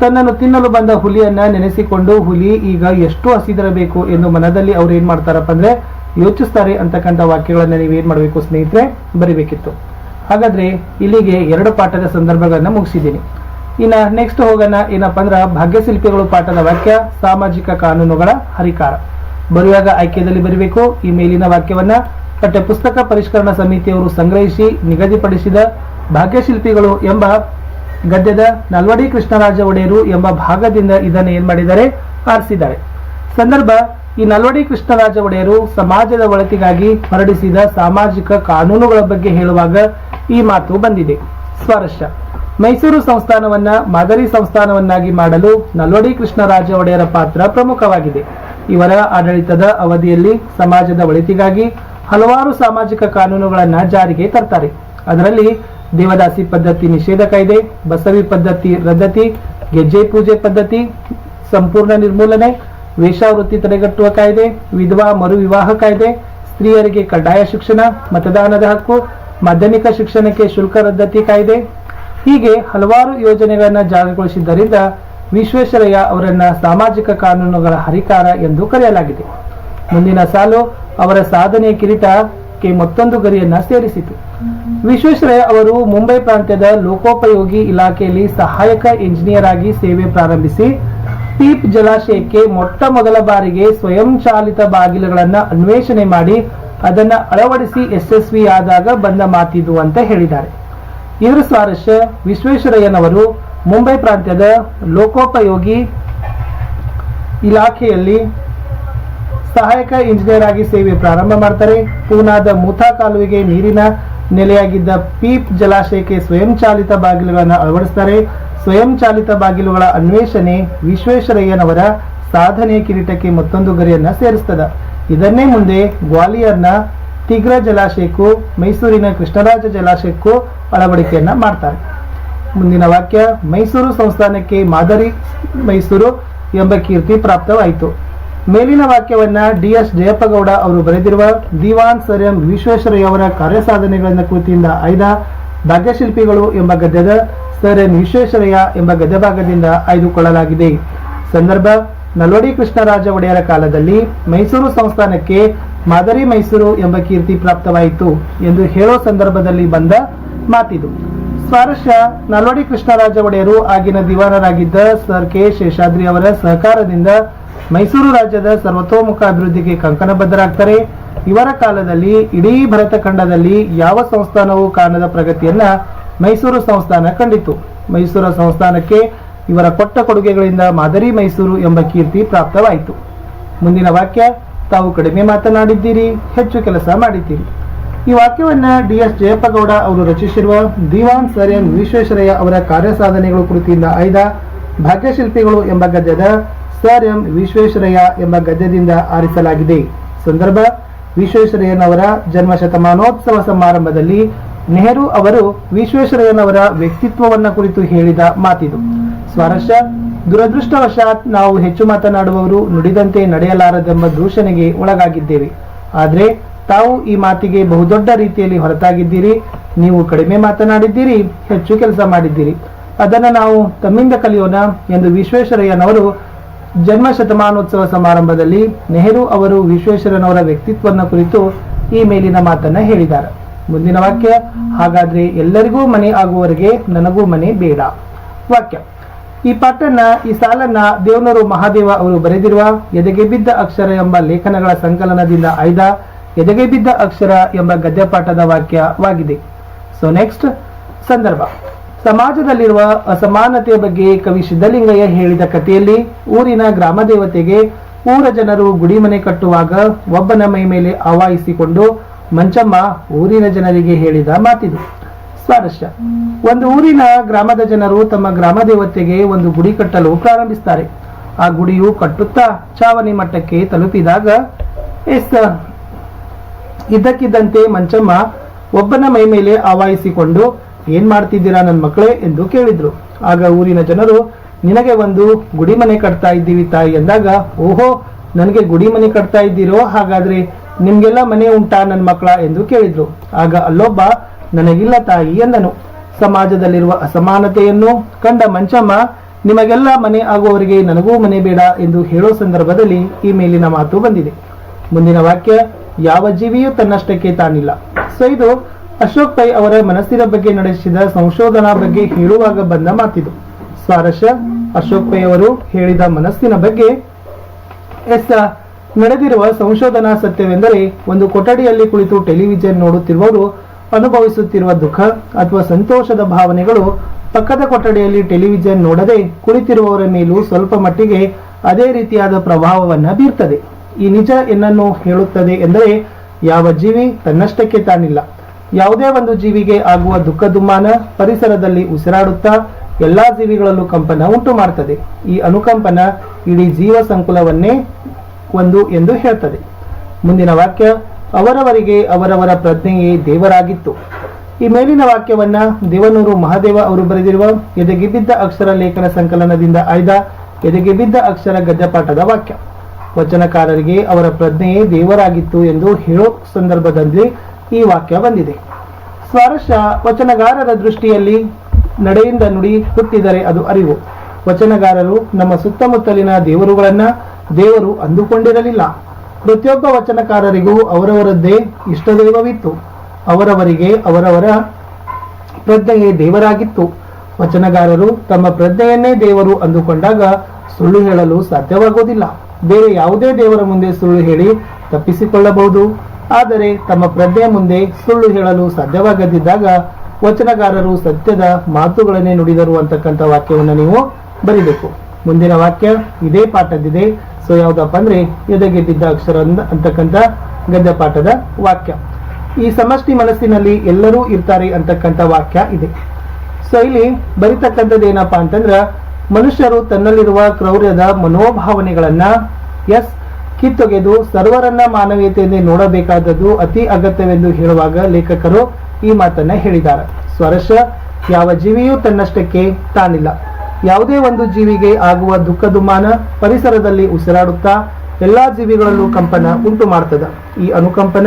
ತನ್ನನ್ನು ತಿನ್ನಲು ಬಂದ ಹುಲಿಯನ್ನ ನೆನೆಸಿಕೊಂಡು, ಹುಲಿ, ಈಗ ಎಷ್ಟು ಹಸಿದಿರಬೇಕು ಎಂದು ಮನದಲ್ಲಿ ಅವ್ರು ಏನ್ ಮಾಡ್ತಾರಪ್ಪ ಅಂದ್ರೆ ಯೋಚಿಸ್ತಾರೆ ಅಂತಕ್ಕಂಥ ವಾಕ್ಯಗಳನ್ನ ನೀವು ಏನ್ ಮಾಡಬೇಕು ಸ್ನೇಹಿತರೆ? ಬರಿಬೇಕಿತ್ತು. ಹಾಗಾದ್ರೆ ಇಲ್ಲಿಗೆ ಎರಡು ಪಾಠದ ಸಂದರ್ಭಗಳನ್ನ ಮುಗಿಸಿದ್ದೀನಿ. ಇನ್ನ ನೆಕ್ಸ್ಟ್ ಹೋಗೋಣ, ಏನಪ್ಪ ಅಂದ್ರ ಭಾಗ್ಯಶಿಲ್ಪಿಗಳು ಪಾಠದ ವಾಕ್ಯ, ಸಾಮಾಜಿಕ ಕಾನೂನುಗಳ ಹರಿಕಾರ. ಬರೆಯುವಾಗ ಆಯ್ಕೆಯಲ್ಲಿ ಬರಬೇಕು, ಈ ಮೇಲಿನ ವಾಕ್ಯವನ್ನ ಪಠ್ಯ ಪುಸ್ತಕ ಪರಿಷ್ಕರಣಾ ಸಮಿತಿಯವರು ಸಂಗ್ರಹಿಸಿ ನಿಗದಿಪಡಿಸಿದ ಭಾಗ್ಯಶಿಲ್ಪಿಗಳು ಎಂಬ ಗದ್ಯದ ನಲ್ವಡಿ ಕೃಷ್ಣರಾಜ ಒಡೆಯರು ಎಂಬ ಭಾಗದಿಂದ ಇದನ್ನು ಏನ್ ಮಾಡಿದ್ದಾರೆ? ಆರಿಸಿದ್ದಾರೆ. ಸಂದರ್ಭ, ಈ ನಲ್ವಡಿ ಕೃಷ್ಣರಾಜ ಒಡೆಯರು ಸಮಾಜದ ಒಳತಿಗಾಗಿ ಹೊರಡಿಸಿದ ಸಾಮಾಜಿಕ ಕಾನೂನುಗಳ ಬಗ್ಗೆ ಹೇಳುವಾಗ ಈ ಮಾತು ಬಂದಿದೆ. ಸ್ವರ್ಶ ಮೈಸೂರು ಸಂಸ್ಥಾನವನ್ನ ಮಾದರಿ ಸಂಸ್ಥಾನವನ್ನಾಗಿ ಮಾಡಲು ನಲ್ವಡಿ ಕೃಷ್ಣರಾಜ ಒಡೆಯರ ಪಾತ್ರ ಪ್ರಮುಖವಾಗಿದೆ. ಇವರ ಆಡಳಿತದ ಅವಧಿಯಲ್ಲಿ ಸಮಾಜದ ಒಳಿತಿಗಾಗಿ ಹಲವಾರು ಸಾಮಾಜಿಕ ಕಾನೂನುಗಳನ್ನ ಜಾರಿಗೆ ತರ್ತಾರೆ. ಅದರಲ್ಲಿ ದೇವದಾಸಿ ಪದ್ಧತಿ ನಿಷೇಧ ಕಾಯ್ದೆ ಬಸವಿ ಪದ್ಧತಿ ರದ್ದತಿ, ಗೆಜ್ಜೆ ಪೂಜೆ ಪದ್ಧತಿ, ಸಂಪೂರ್ಣ ನಿರ್ಮೂಲನೆ, ವೇಷಾವೃತ್ತಿ ತಡೆಗಟ್ಟುವ ಕಾಯ್ದೆ, ವಿಧವಾ ಮರು ವಿವಾಹ ಕಾಯ್ದೆ, ಸ್ತ್ರೀಯರಿಗೆ ಕಡ್ಡಾಯ ಶಿಕ್ಷಣ, ಮತದಾನದ ಹಕ್ಕು ಮಾಧ್ಯಮಿಕ ಶಿಕ್ಷಣಕ್ಕೆ ಶುಲ್ಕ ರದ್ದತಿ ಕಾಯ್ದೆ. ಹೀಗೆ ಹಲವಾರು ಯೋಜನೆಗಳನ್ನು ಜಾರಿಗೊಳಿಸಿದ್ದರಿಂದ ವಿಶ್ವೇಶ್ವರಯ್ಯ ಅವರನ್ನ ಸಾಮಾಜಿಕ ಕಾನೂನುಗಳ ಹರಿಕಾರ ಎಂದು ಕರೆಯಲಾಗಿದೆ. ಮುಂದಿನ ಸಾಲು ಅವರ ಸಾಧನೆ ಕಿರೀಟಕ್ಕೆ ಮತ್ತೊಂದು ಗರಿಯನ್ನ ಸೇರಿಸಿತು. ವಿಶ್ವೇಶ್ವರಯ್ಯ ಅವರು ಮುಂಬೈ ಪ್ರಾಂತ್ಯದ ಲೋಕೋಪಯೋಗಿ ಇಲಾಖೆಯಲ್ಲಿ ಸಹಾಯಕ ಇಂಜಿನಿಯರ್ ಆಗಿ ಸೇವೆ ಪ್ರಾರಂಭಿಸಿ ಪೀಪ್ ಜಲಾಶಯಕ್ಕೆ ಮೊಟ್ಟ ಮೊದಲ ಬಾರಿಗೆ ಸ್ವಯಂಚಾಲಿತ ಬಾಗಿಲುಗಳನ್ನ ಅನ್ವೇಷಣೆ ಮಾಡಿ ಅದನ್ನ ಅಳವಡಿಸಿ ಯಶಸ್ವಿಯಾದಾಗ ಬಂದ ಮಾತಿದು ಅಂತ ಹೇಳಿದ್ದಾರೆ. ಇದರ ಸ್ವಾರಸ್ಯ ವಿಶ್ವೇಶ್ವರಯ್ಯನವರು ಮುಂಬೈ ಪ್ರಾಂತ್ಯದ ಲೋಕೋಪಯೋಗಿ ಇಲಾಖೆಯಲ್ಲಿ ಸಹಾಯಕ ಇಂಜಿನಿಯರ್ ಆಗಿ ಸೇವೆ ಪ್ರಾರಂಭ ಮಾಡ್ತಾರೆ. ಪೂನಾದ ಮುಥಾ ಕಾಲುವೆಗೆ ನೀರಿನ ನೆಲೆಯಾಗಿದ್ದ ಪೀಪ್ ಜಲಾಶಯಕ್ಕೆ ಸ್ವಯಂಚಾಲಿತ ಬಾಗಿಲುಗಳನ್ನು ಅಳವಡಿಸ್ತಾರೆ. ಸ್ವಯಂಚಾಲಿತ ಬಾಗಿಲುಗಳ ಅನ್ವೇಷಣೆ ವಿಶ್ವೇಶ್ವರಯ್ಯನವರ ಸಾಧನೆ ಕಿರೀಟಕ್ಕೆ ಮತ್ತೊಂದು ಗರಿಯನ್ನ ಸೇರಿಸ್ತದ. ಇದನ್ನೇ ಮುಂದೆ ಗ್ವಾಲಿಯರ್ನ ತಿಗ್ರ ಜಲಾಶಯಕ್ಕೂ ಮೈಸೂರಿನ ಕೃಷ್ಣರಾಜ ಜಲಾಶಯಕ್ಕೂ ಅಳವಡಿಕೆಯನ್ನು ಮಾಡ್ತಾರೆ. ಮುಂದಿನ ವಾಕ್ಯ, ಮೈಸೂರು ಸಂಸ್ಥಾನಕ್ಕೆ ಮಾದರಿ ಮೈಸೂರು ಎಂಬ ಕೀರ್ತಿ ಪ್ರಾಪ್ತವಾಯಿತು. ಮೇಲಿನ ವಾಕ್ಯವನ್ನ ಡಿ ಎಸ್ ಜಯಪ್ಪಗೌಡ ಅವರು ಬರೆದಿರುವ ದಿವಾನ್ ಸರ್ ಎಂ ವಿಶ್ವೇಶ್ವರಯ್ಯ ಅವರ ಕಾರ್ಯಸಾಧನೆಗಳನ್ನ ಕೃತಿಯಿಂದ ಆಯ್ದ ಭಾಗ್ಯಶಿಲ್ಪಿಗಳು ಎಂಬ ಗದ್ಯದ ಸರ್ ಎಂ ವಿಶ್ವೇಶ್ವರಯ್ಯ ಎಂಬ ಗದ್ಯಭಾಗದಿಂದ ಆಯ್ದುಕೊಳ್ಳಲಾಗಿದೆ. ಸಂದರ್ಭ ನಲ್ವಡಿ ಕೃಷ್ಣರಾಜ ಒಡೆಯರ ಕಾಲದಲ್ಲಿ ಮೈಸೂರು ಸಂಸ್ಥಾನಕ್ಕೆ ಮಾದರಿ ಮೈಸೂರು ಎಂಬ ಕೀರ್ತಿ ಪ್ರಾಪ್ತವಾಯಿತು ಎಂದು ಹೇಳೋ ಸಂದರ್ಭದಲ್ಲಿ ಬಂದ ಮಾತಿದು. ಸ್ವಾರಸ್ಯ ನಲ್ವಡಿ ಕೃಷ್ಣರಾಜ ಒಡೆಯರು ಆಗಿನ ದಿವಾನರಾಗಿದ್ದ ಸರ್ ಕೆ ಶೇಷಾದ್ರಿ ಅವರ ಸಹಕಾರದಿಂದ ಮೈಸೂರು ರಾಜ್ಯದ ಸರ್ವತೋಮುಖ ಅಭಿವೃದ್ಧಿಗೆ ಕಂಕಣಬದ್ಧರಾಗ್ತಾರೆ. ಇವರ ಕಾಲದಲ್ಲಿ ಇಡೀ ಭರತಖಂಡದಲ್ಲಿ ಯಾವ ಸಂಸ್ಥಾನವೂ ಕಾಣದ ಪ್ರಗತಿಯನ್ನ ಮೈಸೂರು ಸಂಸ್ಥಾನ ಕಂಡಿತು. ಮೈಸೂರು ಸಂಸ್ಥಾನಕ್ಕೆ ಇವರ ಕೊಟ್ಟ ಕೊಡುಗೆಗಳಿಂದ ಮಾದರಿ ಮೈಸೂರು ಎಂಬ ಕೀರ್ತಿ ಪ್ರಾಪ್ತವಾಯಿತು. ಮುಂದಿನ ವಾಕ್ಯ, ತಾವು ಕಡಿಮೆ ಮಾತನಾಡಿದ್ದೀರಿ, ಹೆಚ್ಚು ಕೆಲಸ ಮಾಡಿದ್ದೀರಿ. ಈ ವಾಕ್ಯವನ್ನ ಡಿ ಎಸ್ ಜಯಪ್ಪಗೌಡ ಅವರು ರಚಿಸಿರುವ ದಿವಾನ್ ಸರ್ ಎನ್ ವಿಶ್ವೇಶ್ವರಯ್ಯ ಅವರ ಕಾರ್ಯಸಾಧನೆಗಳು ಕೃತಿಯಿಂದ ಆಯ್ದ ಭಾಗ್ಯಶಿಲ್ಪಿಗಳು ಎಂಬ ಗದ್ಯದ ಸರ್ ಎಂ ವಿಶ್ವೇಶ್ವರಯ್ಯ ಎಂಬ ಗದ್ಯದಿಂದ ಆರಿಸಲಾಗಿದೆ. ಸಂದರ್ಭ, ವಿಶ್ವೇಶ್ವರಯ್ಯನವರ ಜನ್ಮ ಶತಮಾನೋತ್ಸವ ಸಮಾರಂಭದಲ್ಲಿ ನೆಹರು ಅವರು ವಿಶ್ವೇಶ್ವರಯ್ಯನವರ ವ್ಯಕ್ತಿತ್ವವನ್ನ ಕುರಿತು ಹೇಳಿದ ಮಾತಿದು. ಸ್ವಾರಸ್ಯ ದುರದೃಷ್ಟವಶಾತ್ ನಾವು ಹೆಚ್ಚು ಮಾತನಾಡುವವರು ನುಡಿದಂತೆ ನಡೆಯಲಾರದೆಂಬ ದೂಷಣೆಗೆ ಒಳಗಾಗಿದ್ದೇವೆ. ಆದರೆ, ತಾವು ಈ ಮಾತಿಗೆ ಬಹುದೊಡ್ಡ ರೀತಿಯಲ್ಲಿ ಹೊರತಾಗಿದ್ದೀರಿ. ನೀವು ಕಡಿಮೆ ಮಾತನಾಡಿದ್ದೀರಿ, ಹೆಚ್ಚು ಕೆಲಸ ಮಾಡಿದ್ದೀರಿ. ಅದನ್ನು ನಾವು ತಮ್ಮಿಂದ ಕಲಿಯೋಣ ಎಂದು ವಿಶ್ವೇಶ್ವರಯ್ಯನವರು ಜನ್ಮ ಶತಮಾನೋತ್ಸವ ಸಮಾರಂಭದಲ್ಲಿ ನೆಹರು ಅವರು ವಿಶ್ವೇಶ್ವರನವರ ವ್ಯಕ್ತಿತ್ವನ ಕುರಿತು ಈ ಮೇಲಿನ ಮಾತನ್ನ ಹೇಳಿದ್ದಾರೆ. ಮುಂದಿನ ವಾಕ್ಯ, ಹಾಗಾದ್ರೆ ಎಲ್ಲರಿಗೂ ಮನೆ ಆಗುವವರೆಗೆ ನನಗೂ ಮನೆ ಬೇಡ. ವಾಕ್ಯ ಈ ಪಾಠನ ಈ ಸಾಲನ್ನ ದೇವನೂರು ಮಹಾದೇವ ಅವರು ಬರೆದಿರುವ ಎದೆಗೆ ಬಿದ್ದ ಅಕ್ಷರ ಎಂಬ ಲೇಖನಗಳ ಸಂಕಲನದಿಂದ ಆಯ್ದ ಎದೆಗೆ ಬಿದ್ದ ಅಕ್ಷರ ಎಂಬ ಗದ್ಯಪಾಠದ ವಾಕ್ಯವಾಗಿದೆ. ಸೊ ನೆಕ್ಸ್ಟ್ ಸಂದರ್ಭ. ಸಮಾಜದಲ್ಲಿರುವ ಅಸಮಾನತೆಯ ಬಗ್ಗೆ ಕವಿ ಸಿದ್ದಲಿಂಗಯ್ಯ ಹೇಳಿದ ಕಥೆಯಲ್ಲಿ ಊರಿನ ಗ್ರಾಮ ದೇವತೆಗೆ ಊರ ಜನರು ಗುಡಿಮನೆ ಕಟ್ಟುವಾಗ ಒಬ್ಬನ ಮೈ ಮೇಲೆ ಆವಾಹಿಸಿಕೊಂಡು, ಮಂಚಮ್ಮ, ಊರಿನ ಜನರಿಗೆ ಹೇಳಿದ ಮಾತಿದು. ಸ್ವಾರಸ್ಯ. ಒಂದು ಊರಿನ ಗ್ರಾಮದ ಜನರು ತಮ್ಮ ಗ್ರಾಮ ದೇವತೆಗೆ ಒಂದು ಗುಡಿ ಕಟ್ಟಲು ಪ್ರಾರಂಭಿಸ್ತಾರೆ. ಆ ಗುಡಿಯು ಕಟ್ಟುತ್ತಾ ಚಾವಣಿ ಮಟ್ಟಕ್ಕೆ ತಲುಪಿದಾಗ ಎಸ್ ಇದ್ದಕ್ಕಿದ್ದಂತೆ ಮಂಚಮ್ಮ ಒಬ್ಬನ ಮೈ ಮೇಲೆ ಆವಾಹಿಸಿಕೊಂಡು, ಏನ್ ಮಾಡ್ತಿದ್ದೀರಾ ನನ್ನ ಮಕ್ಕಳೇ? ಎಂದು ಕೇಳಿದ್ರು. ಆಗ ಊರಿನ ಜನರು, ನಿನಗೆ ಒಂದು ಗುಡಿ ಮನೆ ಕಟ್ತಾ ಇದ್ದೀವಿ ತಾಯಿ. ಎಂದಾಗ ಓಹೋ, ನನಗೆ ಗುಡಿ ಮನೆ ಕಟ್ತಾ ಇದ್ದೀರೋ? ಹಾಗಾದ್ರೆ ನಿಮ್ಗೆಲ್ಲ ಮನೆ ಉಂಟಾ ನನ್ನ ಮಕ್ಕಳ? ಎಂದು ಕೇಳಿದ್ರು. ಆಗ ಅಲ್ಲೊಬ್ಬ ನನಗಿಲ್ಲ ತಾಯಿ ಎಂದನು. ಸಮಾಜದಲ್ಲಿರುವ ಅಸಮಾನತೆಯನ್ನು ಕಂಡ ಮಂಚಮ್ಮ, ನಿಮಗೆಲ್ಲ ಮನೆ ಆಗುವವರಿಗೆ ನನಗೂ ಮನೆ ಬೇಡ ಎಂದು ಹೇಳೋ ಸಂದರ್ಭದಲ್ಲಿ ಈ ಮೇಲಿನ ಮಾತು ಬಂದಿದೆ. ಮುಂದಿನ ವಾಕ್ಯ, ಯಾವ ಜೀವಿಯೂ ತನ್ನಷ್ಟಕ್ಕೆ ತಾನಿಲ್ಲ. ಸೊ ಇದು ಅಶೋಕ್ ಪೈ ಅವರ ಮನಸ್ಸಿನ ಬಗ್ಗೆ ನಡೆಸಿದ ಸಂಶೋಧನಾ ಬಗ್ಗೆ ಹೇಳುವಾಗ ಬಂದ ಮಾತಿದು. ಸ್ವಾರಸ್ಯ, ಅಶೋಕ್ ಪೈ ಅವರು ಹೇಳಿದ ಮನಸ್ಸಿನ ಬಗ್ಗೆ ಎಸ್ ನಡೆದಿರುವ ಸಂಶೋಧನಾ ಸತ್ಯವೆಂದರೆ, ಒಂದು ಕೊಠಡಿಯಲ್ಲಿ ಕುಳಿತು ಟೆಲಿವಿಷನ್ ನೋಡುತ್ತಿರುವವರು ಅನುಭವಿಸುತ್ತಿರುವ ದುಃಖ ಅಥವಾ ಸಂತೋಷದ ಭಾವನೆಗಳು ಪಕ್ಕದ ಕೊಠಡಿಯಲ್ಲಿ ಟೆಲಿವಿಷನ್ ನೋಡದೆ ಕುಳಿತಿರುವವರ ಮೇಲೂ ಸ್ವಲ್ಪ ಮಟ್ಟಿಗೆ ಅದೇ ರೀತಿಯಾದ ಪ್ರಭಾವವನ್ನು ಬೀರ್ತದೆ. ಈ ನಿಜ ಏನನ್ನು ಹೇಳುತ್ತದೆ ಎಂದರೆ, ಯಾವ ಜೀವಿ ತನ್ನಷ್ಟಕ್ಕೆ ತಾನಿಲ್ಲ. ಯಾವುದೇ ಒಂದು ಜೀವಿಗೆ ಆಗುವ ದುಃಖ ದುಮ್ಮಾನ ಪರಿಸರದಲ್ಲಿ ಉಸಿರಾಡುತ್ತಾ ಎಲ್ಲಾ ಜೀವಿಗಳಲ್ಲೂ ಕಂಪನ ಉಂಟು ಮಾಡ್ತದೆ. ಈ ಅನುಕಂಪನ ಇಡೀ ಜೀವ ಸಂಕುಲವನ್ನೇ ಒಂದು ಎಂದು ಹೇಳ್ತದೆ. ಮುಂದಿನ ವಾಕ್ಯ ಅವರವರಿಗೆ ಅವರವರ ಪ್ರಜ್ಞೆಯೇ ದೇವರಾಗಿತ್ತು. ಈ ಮೇಲಿನ ವಾಕ್ಯವನ್ನ ದೇವನೂರು ಮಹಾದೇವ ಅವರು ಬರೆದಿರುವ ಎದೆಗೆ ಬಿದ್ದ ಅಕ್ಷರ ಲೇಖನ ಸಂಕಲನದಿಂದ ಆಯ್ದ ಎದೆಗೆ ಬಿದ್ದ ಅಕ್ಷರ ಗದ್ಯಪಾಠದ ವಾಕ್ಯ. ವಚನಕಾರರಿಗೆ ಅವರ ಪ್ರಜ್ಞೆಯೇ ದೇವರಾಗಿತ್ತು ಎಂದು ಹೇಳೋ ಸಂದರ್ಭದಲ್ಲಿ ಈ ವಾಕ್ಯ ಬಂದಿದೆ. ಸ್ವಾರಸ್ಯ ವಚನಗಾರರ ದೃಷ್ಟಿಯಲ್ಲಿ ನಡೆಯಿಂದ ನುಡಿ ಹುಟ್ಟಿದರೆ ಅದು ಅರಿವು. ವಚನಗಾರರು ನಮ್ಮ ಸುತ್ತಮುತ್ತಲಿನ ದೇವರುಗಳನ್ನ ದೇವರು ಅಂದುಕೊಂಡಿರಲಿಲ್ಲ. ಪ್ರತಿಯೊಬ್ಬ ವಚನಕಾರರಿಗೂ ಅವರವರದ್ದೇ ಇಷ್ಟದೈವವಿತ್ತು. ಅವರವರಿಗೆ ಅವರವರ ಪ್ರಜ್ಞೆಯೇ ದೇವರಾಗಿತ್ತು. ವಚನಗಾರರು ತಮ್ಮ ಪ್ರಜ್ಞೆಯನ್ನೇ ದೇವರು ಅಂದುಕೊಂಡಾಗ ಸುಳ್ಳು ಹೇಳಲು ಸಾಧ್ಯವಾಗುವುದಿಲ್ಲ. ಬೇರೆ ಯಾವುದೇ ದೇವರ ಮುಂದೆ ಸುಳ್ಳು ಹೇಳಿ ತಪ್ಪಿಸಿಕೊಳ್ಳಬಹುದು. ಆದರೆ ತಮ್ಮ ಪ್ರಜ್ಞೆಯ ಮುಂದೆ ಸುಳ್ಳು ಹೇಳಲು ಸಾಧ್ಯವಾಗದಿದ್ದಾಗ ವಚನಗಾರರು ಸತ್ಯದ ಮಾತುಗಳನ್ನೇ ನುಡಿದರು ಅಂತಕ್ಕಂಥ ವಾಕ್ಯವನ್ನು ನೀವು ಬರಿಬೇಕು. ಮುಂದಿನ ವಾಕ್ಯ, ಇದೇ ಪಾಠದಿದೆ ಸೊ ಯಾವ್ದಪ್ಪ ಅಂದ್ರೆ, ಎದೆಗೆ ಬಿದ್ದ ಅಕ್ಷರ ಅಂತಕ್ಕಂಥ ಗದ್ಯ ಪಾಠದ ವಾಕ್ಯ. ಈ ಸಮಷ್ಟಿ ಮನಸ್ಸಿನಲ್ಲಿ ಎಲ್ಲರೂ ಇರ್ತಾರೆ ಅಂತಕ್ಕಂಥ ವಾಕ್ಯ ಇದೆ. ಸೊ ಇಲ್ಲಿ ಬರಿತಕ್ಕಂಥದ್ದು ಏನಪ್ಪಾ ಅಂತಂದ್ರ, ಮನುಷ್ಯರು ತನ್ನಲ್ಲಿರುವ ಕ್ರೌರ್ಯದ ಮನೋಭಾವನೆಗಳನ್ನ ಎಸ್ ಕಿತ್ತೊಗೆದು ಸರ್ವರನ್ನ ಮಾನವೀಯತೆಯಿಂದ ನೋಡಬೇಕಾದದ್ದು ಅತಿ ಅಗತ್ಯವೆಂದು ಹೇಳುವಾಗ ಲೇಖಕರು ಈ ಮಾತನ್ನ ಹೇಳಿದ್ದಾರೆ. ಸ್ವರಶ ಯಾವ ಜೀವಿಯೂ ತನ್ನಷ್ಟಕ್ಕೆ ತಾನಿಲ್ಲ. ಯಾವುದೇ ಒಂದು ಜೀವಿಗೆ ಆಗುವ ದುಃಖ ದುಮ್ಮಾನ ಪರಿಸರದಲ್ಲಿ ಉಸಿರಾಡುತ್ತಾ ಎಲ್ಲಾ ಜೀವಿಗಳಲ್ಲೂ ಕಂಪನ ಉಂಟು ಮಾಡ್ತದ. ಈ ಅನುಕಂಪನ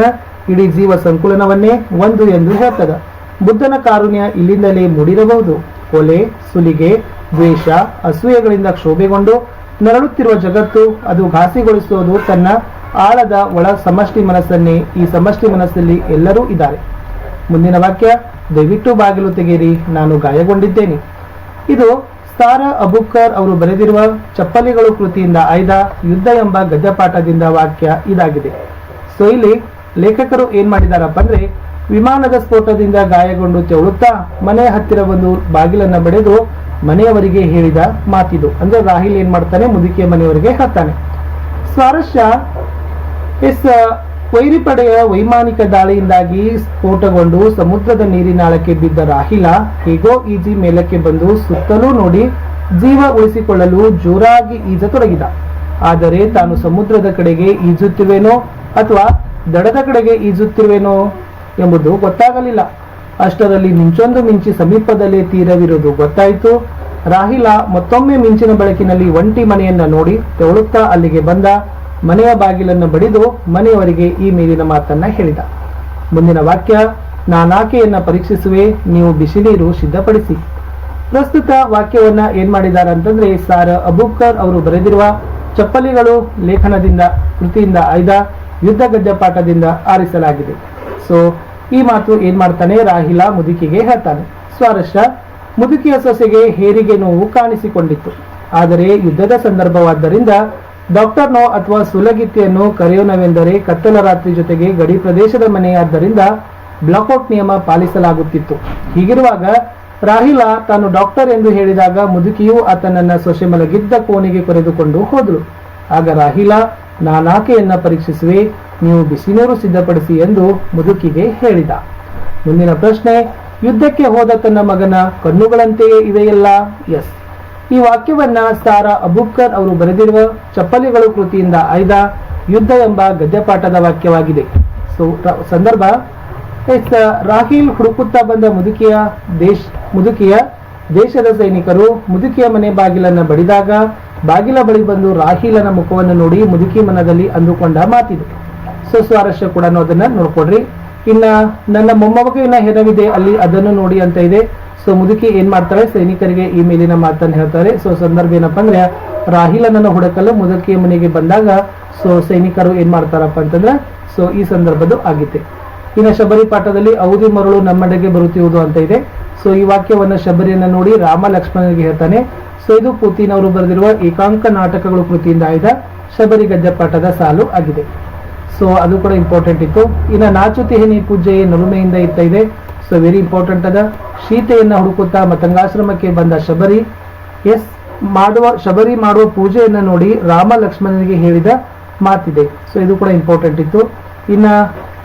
ಇಡೀ ಜೀವ ಸಂಕುಲನವನ್ನೇ ಒಂದು ಎಂದು ಹೇಳ್ತದ. ಬುದ್ಧನ ಕಾರುಣ್ಯ ಇಲ್ಲಿಂದಲೇ ಮೂಡಿರಬಹುದು. ಕೊಲೆ ಸುಲಿಗೆ, ದ್ವೇಷ, ಅಸೂಯೆಗಳಿಂದ ಕ್ಷೋಭೆಗೊಂಡು ನರಳುತ್ತಿರುವ ಜಗತ್ತು ಅದು ಘಾಸಿಗೊಳಿಸುವುದು ತನ್ನ ಆಳದ ಒಳ ಸಮಷ್ಟಿ ಮನಸ್ಸನ್ನೇ ಈ ಸಮಷ್ಟಿ ಮನಸ್ಸಲ್ಲಿ ಎಲ್ಲರೂ ಇದ್ದಾರೆ. ಮುಂದಿನ ವಾಕ್ಯ, ದಯವಿಟ್ಟು ಬಾಗಿಲು ತೆಗೆಯಿರಿ, ನಾನು ಗಾಯಗೊಂಡಿದ್ದೇನೆ. ಇದು ಸಾರಾ ಅಬುಕ್ಕರ್ ಅವರು ಬರೆದಿರುವ ಚಪ್ಪಲಿಗಳು ಕೃತಿಯಿಂದ ಆಯ್ದ ಯುದ್ಧ ಎಂಬ ಗದ್ಯಪಾಠದಿಂದ ವಾಕ್ಯ ಇದಾಗಿದೆ. ಸೊ ಇಲ್ಲಿ ಲೇಖಕರು ಏನ್ ಮಾಡಿದಾರಪ್ಪ ಅಂದ್ರೆ, ವಿಮಾನದ ಸ್ಫೋಟದಿಂದ ಗಾಯಗೊಂಡು ತೆವಳುತ್ತಾ ಮನೆ ಹತ್ತಿರ ಒಂದು ಬಾಗಿಲನ್ನ ಬಡಿದು ಮನೆಯವರಿಗೆ ಹೇಳಿದ ಮಾತಿದು. ಅಂದ್ರೆ ರಾಹಿಲ್ ಏನ್ ಮಾಡ್ತಾನೆ, ಮುದುಕಿಯ ಮನೆಯವರಿಗೆ ಹೇಳ್ತಾನೆ. ಸ್ವಾರಸ್ಯ ಎಸ್ ವೈರಿಪಡೆಯ ವೈಮಾನಿಕ ದಾಳಿಯಿಂದಾಗಿ ಸ್ಫೋಟಗೊಂಡು ಸಮುದ್ರದ ನೀರಿನಾಳಕ್ಕೆ ಬಿದ್ದ ರಾಹಿಲ, ಹೇಗೋ ಈಜಿ ಮೇಲಕ್ಕೆ ಬಂದು ಸುತ್ತಲೂ ನೋಡಿ ಜೀವ ಉಳಿಸಿಕೊಳ್ಳಲು ಜೋರಾಗಿ ಈಜತೊಡಗಿದ. ಆದರೆ ತಾನು ಸಮುದ್ರದ ಕಡೆಗೆ ಈಜುತ್ತಿರುವೆನೋ ಅಥವಾ ದಡದ ಕಡೆಗೆ ಈಜುತ್ತಿರುವೆನೋ ಎಂಬುದು ಗೊತ್ತಾಗಲಿಲ್ಲ. ಅಷ್ಟರಲ್ಲಿ ಮಿಂಚೊಂದು ಮಿಂಚಿ ಸಮೀಪದಲ್ಲೇ ತೀರವಿರುವುದು ಗೊತ್ತಾಯಿತು. ರಾಹಿಲ ಮತ್ತೊಮ್ಮೆ ಮಿಂಚಿನ ಬೆಳಕಿನಲ್ಲಿ ಒಂಟಿ ಮನೆಯನ್ನ ನೋಡಿ ತೆವಳುತ್ತಾ ಅಲ್ಲಿಗೆ ಬಂದ. ಮನೆಯ ಬಾಗಿಲನ್ನು ಬಡಿದು ಮನೆಯವರಿಗೆ ಈ ಮೇಲಿನ ಮಾತನ್ನ ಹೇಳಿದ. ಮುಂದಿನ ವಾಕ್ಯ ನಾನಾಕೆಯನ್ನ ಪರೀಕ್ಷಿಸುವೆ, ನೀವು ಬಿಸಿನೀರು ಸಿದ್ಧಪಡಿಸಿ. ಪ್ರಸ್ತುತ ವಾಕ್ಯವನ್ನ ಏನ್ ಮಾಡಿದ್ದಾರೆ ಅಂತಂದ್ರೆ ಸಾರ್ ಅಬೂಬ್ಕರ್ ಅವರು ಬರೆದಿರುವ ಚಪ್ಪಲಿಗಳು ಲೇಖನದಿಂದ, ಕೃತಿಯಿಂದ ಆಯ್ದ, ಯುದ್ಧ ಗದ್ಯ ಪಾಠದಿಂದ ಆರಿಸಲಾಗಿದೆ. ಸೊ ಈ ಮಾತು ಏನ್ ಮಾಡ್ತಾನೆ? ರಾಹಿಲಾ ಮುದುಕಿಗೆ ಹೇಳ್ತಾನೆ. ಸ್ವಾರಸ್ಯ, ಮುದುಕಿಯ ಸೊಸೆಗೆ ಹೇರಿಗೆ ನೋವು ಕಾಣಿಸಿಕೊಂಡಿತ್ತು. ಆದರೆ ಯುದ್ಧದ ಸಂದರ್ಭವಾದ್ದರಿಂದ ಡಾಕ್ಟರ್ನೋ ಅಥವಾ ಸುಲಗಿತ್ತಿಯನ್ನು ಕರೆಯೋಣವೆಂದರೆ ಕತ್ತಲ ರಾತ್ರಿ ಜೊತೆಗೆ ಗಡಿ ಪ್ರದೇಶದ ಮನೆಯಾದ್ದರಿಂದ ಬ್ಲಾಕ್ಔಟ್ ನಿಯಮ ಪಾಲಿಸಲಾಗುತ್ತಿತ್ತು. ಹೀಗಿರುವಾಗ ರಾಹಿಲಾ ತಾನು ಡಾಕ್ಟರ್ ಎಂದು ಹೇಳಿದಾಗ ಮುದುಕಿಯು ಆತನನ್ನ ಸೊಸೆ ಮಲಗಿದ್ದ ಕೋಣೆಗೆ ಕರೆದುಕೊಂಡು ಹೋದಳು. ಆಗ ರಾಹಿಲಾ ನಾನಾಕೆಯನ್ನ ಪರೀಕ್ಷಿಸುವೆ, ನೀವು ಬಿಸಿನೀರು ಸಿದ್ಧಪಡಿಸಿ ಎಂದು ಮುದುಕಿಗೆ ಹೇಳಿದ. ಮುಂದಿನ ಪ್ರಶ್ನೆ, ಯುದ್ಧಕ್ಕೆ ಹೋದ ತನ್ನ ಮಗನ ಕಣ್ಣುಗಳಂತೆಯೇ ಇವೆಯಲ್ಲ? ಎಸ್ ಈ ವಾಕ್ಯವನ್ನ ಸಾರಾ ಅಬುಬ್ಕರ್ ಅವರು ಬರೆದಿರುವ ಚಪ್ಪಲಿಗಳು ಕೃತಿಯಿಂದ ಆಯ್ದ ಯುದ್ಧ ಎಂಬ ಗದ್ಯಪಾಠದ ವಾಕ್ಯವಾಗಿದೆ. ಸೊ ಸಂದರ್ಭ. ರಾಹಿಲ್ ಹುಡುಕುತ್ತಾ ಬಂದ ಮುದುಕಿಯ ದೇಶ, ಮುದುಕಿಯ ದೇಶದ ಸೈನಿಕರು ಮುದುಕಿಯ ಮನೆ ಬಾಗಿಲನ್ನ ಬಡಿದಾಗ ಬಾಗಿಲ ಬಳಿ ಬಂದು ರಾಹಿಲನ ಮುಖವನ್ನು ನೋಡಿ ಮುದುಕಿ ಮನದಲ್ಲಿ ಅಂದುಕೊಂಡ ಮಾತಿದೆ. ಸೊ, ಸ್ವಾರಸ್ಯ ಕೂಡ ಅದನ್ನ ನೋಡ್ಕೊಡ್ರಿ ಇನ್ನ ನನ್ನ ಮೊಮ್ಮಗನ ಹೆರವಿದೆ ಅಲ್ಲಿ ಅದನ್ನು ನೋಡಿ ಅಂತ ಇದೆ. ಸೊ ಮುದುಕಿ ಏನ್ ಮಾಡ್ತಾಳೆ? ಸೈನಿಕರಿಗೆ ಈ ಮೇಲಿನ ಮಾತನ್ನ ಹೇಳ್ತಾರೆ ಸೊ ಸಂದರ್ಭ ಏನಪ್ಪ ಅಂದ್ರೆ, ರಾಹಿಲನನ್ನು ಹುಡುಕಲು ಮುದುಕಿಯ ಮನೆಗೆ ಬಂದಾಗ ಸೊ ಸೈನಿಕರು ಏನ್ ಮಾಡ್ತಾರಪ್ಪ ಅಂತಂದ್ರೆ ಸೊ ಈ ಸಂದರ್ಭದ್ದು ಆಗಿತ್ತೆ. ಇನ್ನು ಶಬರಿ ಪಾಠದಲ್ಲಿ, ಔದಿ ಮರಳು ನಮ್ಮಡೆಗೆ ಬರುತ್ತಿರುವುದು ಅಂತ ಇದೆ. ಸೊ ಈ ವಾಕ್ಯವನ್ನ ಶಬರಿಯನ್ನ ನೋಡಿ ರಾಮ ಲಕ್ಷ್ಮಣನಿಗೆ ಹೇಳ್ತಾನೆ. ಸೊ ಇದು ಪುತಿನ್ ಅವರು ಬರೆದಿರುವ ಏಕಾಂಕ ನಾಟಕಗಳು ಕೃತಿಯಿಂದ ಆಯ್ದ ಶಬರಿ ಗದ್ಯ ಪಾಠದ ಸಾಲು ಆಗಿದೆ. ಸೊ ಅದು ಕೂಡ ಇಂಪಾರ್ಟೆಂಟ್ ಇತ್ತು. ಇನ್ನು ನಾಚುತಿಹಿನಿ ಪೂಜೆಯೇ ನಲುಮೆಯಿಂದ ಇತ್ತ ಇದೆ. ಸೊ ವೆರಿ ಇಂಪಾರ್ಟೆಂಟ್ ಅದ ಸೀತೆಯನ್ನ ಹುಡುಕುತ್ತಾ ಮತಂಗಾಶ್ರಮಕ್ಕೆ ಬಂದ ಶಬರಿ, ಎಸ್, ಮಾಡುವ, ಶಬರಿ ಮಾಡುವ ಪೂಜೆಯನ್ನ ನೋಡಿ ರಾಮ ಲಕ್ಷ್ಮಣನಿಗೆ ಹೇಳಿದ ಮಾತಿದೆ. ಸೊ ಇದು ಕೂಡ ಇಂಪಾರ್ಟೆಂಟ್ ಇತ್ತು. ಇನ್ನ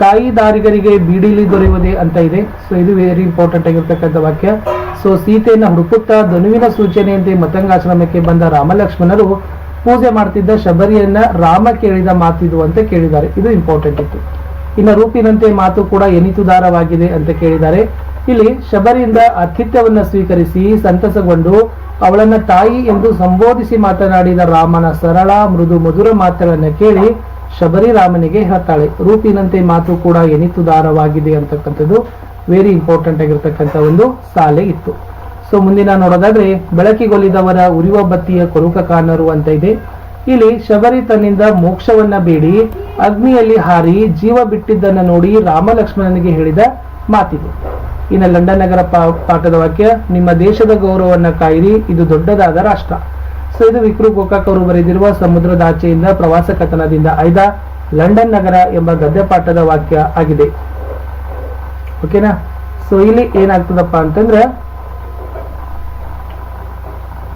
ತಾಯಿ ದಾರಿಗರಿಗೆ ಬೀಡಿಲಿ ದೊರೆಯುವುದೇ ಅಂತ ಇದೆ. ಸೊ ಇದು ವೆರಿ ಇಂಪಾರ್ಟೆಂಟ್ ಆಗಿರ್ತಕ್ಕಂಥ ವಾಕ್ಯ. ಸೊ ಸೀತೆಯನ್ನ ಹುಡುಕುತ್ತಾ ಧನುವಿನ ಸೂಚನೆಯಂತೆ ಮತಂಗಾಶ್ರಮಕ್ಕೆ ಬಂದ ರಾಮ ಲಕ್ಷ್ಮಣರು ಪೂಜೆ ಮಾಡ್ತಿದ್ದ ಶಬರಿಯನ್ನ ರಾಮ ಕೇಳಿದ ಮಾತಿದು ಅಂತ ಕೇಳಿದ್ದಾರೆ. ಇದು ಇಂಪಾರ್ಟೆಂಟ್ ಇತ್ತು. ಇನ್ನು ರೂಪಿನಂತೆ ಮಾತು ಕೂಡ ಎನಿತುದಾರವಾಗಿದೆ ಅಂತ ಕೇಳಿದ್ದಾರೆ. ಇಲ್ಲಿ ಶಬರಿಯಿಂದ ಆತಿಥ್ಯವನ್ನ ಸ್ವೀಕರಿಸಿ ಸಂತಸಗೊಂಡು ಅವಳನ್ನ ತಾಯಿ ಎಂದು ಸಂಬೋಧಿಸಿ ಮಾತನಾಡಿದ ರಾಮನ ಸರಳ, ಮೃದು, ಮಧುರ ಮಾತುಗಳನ್ನ ಕೇಳಿ ಶಬರಿ ರಾಮನಿಗೆ ಹೇಳ್ತಾಳೆ. ರೂಪಿನಂತೆ ಮಾತು ಕೂಡ ಎನಿತುದಾರವಾಗಿದೆ ಅಂತಕ್ಕಂಥದ್ದು ವೆರಿ ಇಂಪಾರ್ಟೆಂಟ್ ಆಗಿರ್ತಕ್ಕಂಥ ಒಂದು ಸಾಲೆ ಇತ್ತು. ಸೊ ಮುಂದಿನ ನೋಡೋದಾದ್ರೆ ಬೆಳಕಿಗೊಲಿದವರ ಉರಿವ ಬತ್ತಿಯ ಕೊರುಕ ಕಾನರು ಅಂತ ಇದೆ. ಇಲ್ಲಿ ಶಬರಿ ತನ್ನಿಂದ ಮೋಕ್ಷವನ್ನ ಬೇಡಿ, ಅಗ್ನಿಯಲ್ಲಿ ಹಾರಿ ಜೀವ ಬಿಟ್ಟಿದ್ದನ್ನ ನೋಡಿ ರಾಮ ಲಕ್ಷ್ಮಣನಿಗೆ ಹೇಳಿದ ಮಾತಿದೆ. ಇನ್ನು ಲಂಡನ್ ನಗರ ಪಾಠದ ವಾಕ್ಯ, ನಿಮ್ಮ ದೇಶದ ಗೌರವವನ್ನ ಕಾಯಿರಿ, ಇದು ದೊಡ್ಡದಾದ ರಾಷ್ಟ್ರ. ಸೊ ಇದು ವಿಕ್ರು ಗೋಕಾಕ್ ಅವರು ಬರೆದಿರುವ ಸಮುದ್ರದಾಚೆಯಿಂದ ಪ್ರವಾಸ ಕಥನದಿಂದ ಆಯ್ದ ಲಂಡನ್ ನಗರ ಎಂಬ ಗದ್ಯ ಪಾಠದ ವಾಕ್ಯ ಆಗಿದೆ. ಓಕೆನಾ? ಸೊ ಇಲ್ಲಿ ಏನಾಗ್ತದಪ್ಪ ಅಂತಂದ್ರೆ,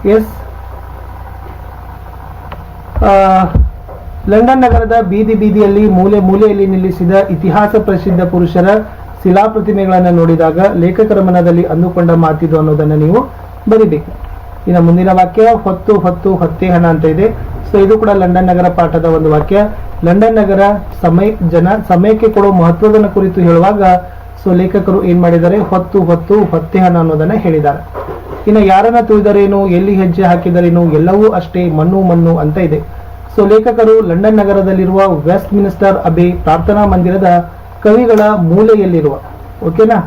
ಎಸ್ ಲಂಡನ್ ನಗರದ ಬೀದಿ ಬೀದಿಯಲ್ಲಿ ಮೂಲೆ ಮೂಲೆಯಲ್ಲಿ ನಿಲ್ಲಿಸಿದ ಇತಿಹಾಸ ಪ್ರಸಿದ್ಧ ಪುರುಷರ ಶಿಲಾ ಪ್ರತಿಮೆಗಳನ್ನು ನೋಡಿದಾಗ ಲೇಖಕರ ಮನದಲ್ಲಿ ಅಂದುಕೊಂಡ ಮಾತಿದು ಅನ್ನೋದನ್ನು ನೀವು ಬರಿಬೇಕು. ಇನ್ನು ಮುಂದಿನ ವಾಕ್ಯ, ಹೊತ್ತು ಹೊತ್ತು, ಹೊತ್ತೆ ಹಣ ಅಂತ ಇದೆ. ಸೊ ಇದು ಕೂಡ ಲಂಡನ್ ನಗರ ಪಾಠದ ಒಂದು ವಾಕ್ಯ. ಲಂಡನ್ ನಗರ ಸಮಯ, ಜನ, ಸಮಯಕ್ಕೆ ಕೊಡುವ ಮಹತ್ವದ ಕುರಿತು ಹೇಳುವಾಗ ಸೊ ಲೇಖಕರು ಏನ್ ಮಾಡಿದ್ದಾರೆ? ಹೊತ್ತು ಹೊತ್ತು, ಹೊತ್ತೆ ಹಣ ಅನ್ನೋದನ್ನ ಹೇಳಿದ್ದಾರೆ. ಇನ್ನು ಯಾರನ್ನ ತುಳಿದರೇನು? ಎಲ್ಲಿ ಹೆಜ್ಜೆ ಹಾಕಿದರೇನು? ಎಲ್ಲವೂ ಅಷ್ಟೇ ಮಣ್ಣು ಮಣ್ಣು ಅಂತ ಇದೆ. ಸೊ ಲೇಖಕರು ಲಂಡನ್ ನಗರದಲ್ಲಿರುವ ವೆಸ್ಟ್ ಮಿನಿಸ್ಟರ್ ಅಬೆ ಪ್ರಾರ್ಥನಾ ಮಂದಿರದ ಕವಿಗಳ ಮೂಲೆಯಲ್ಲಿರುವ, ಓಕೆನಾ?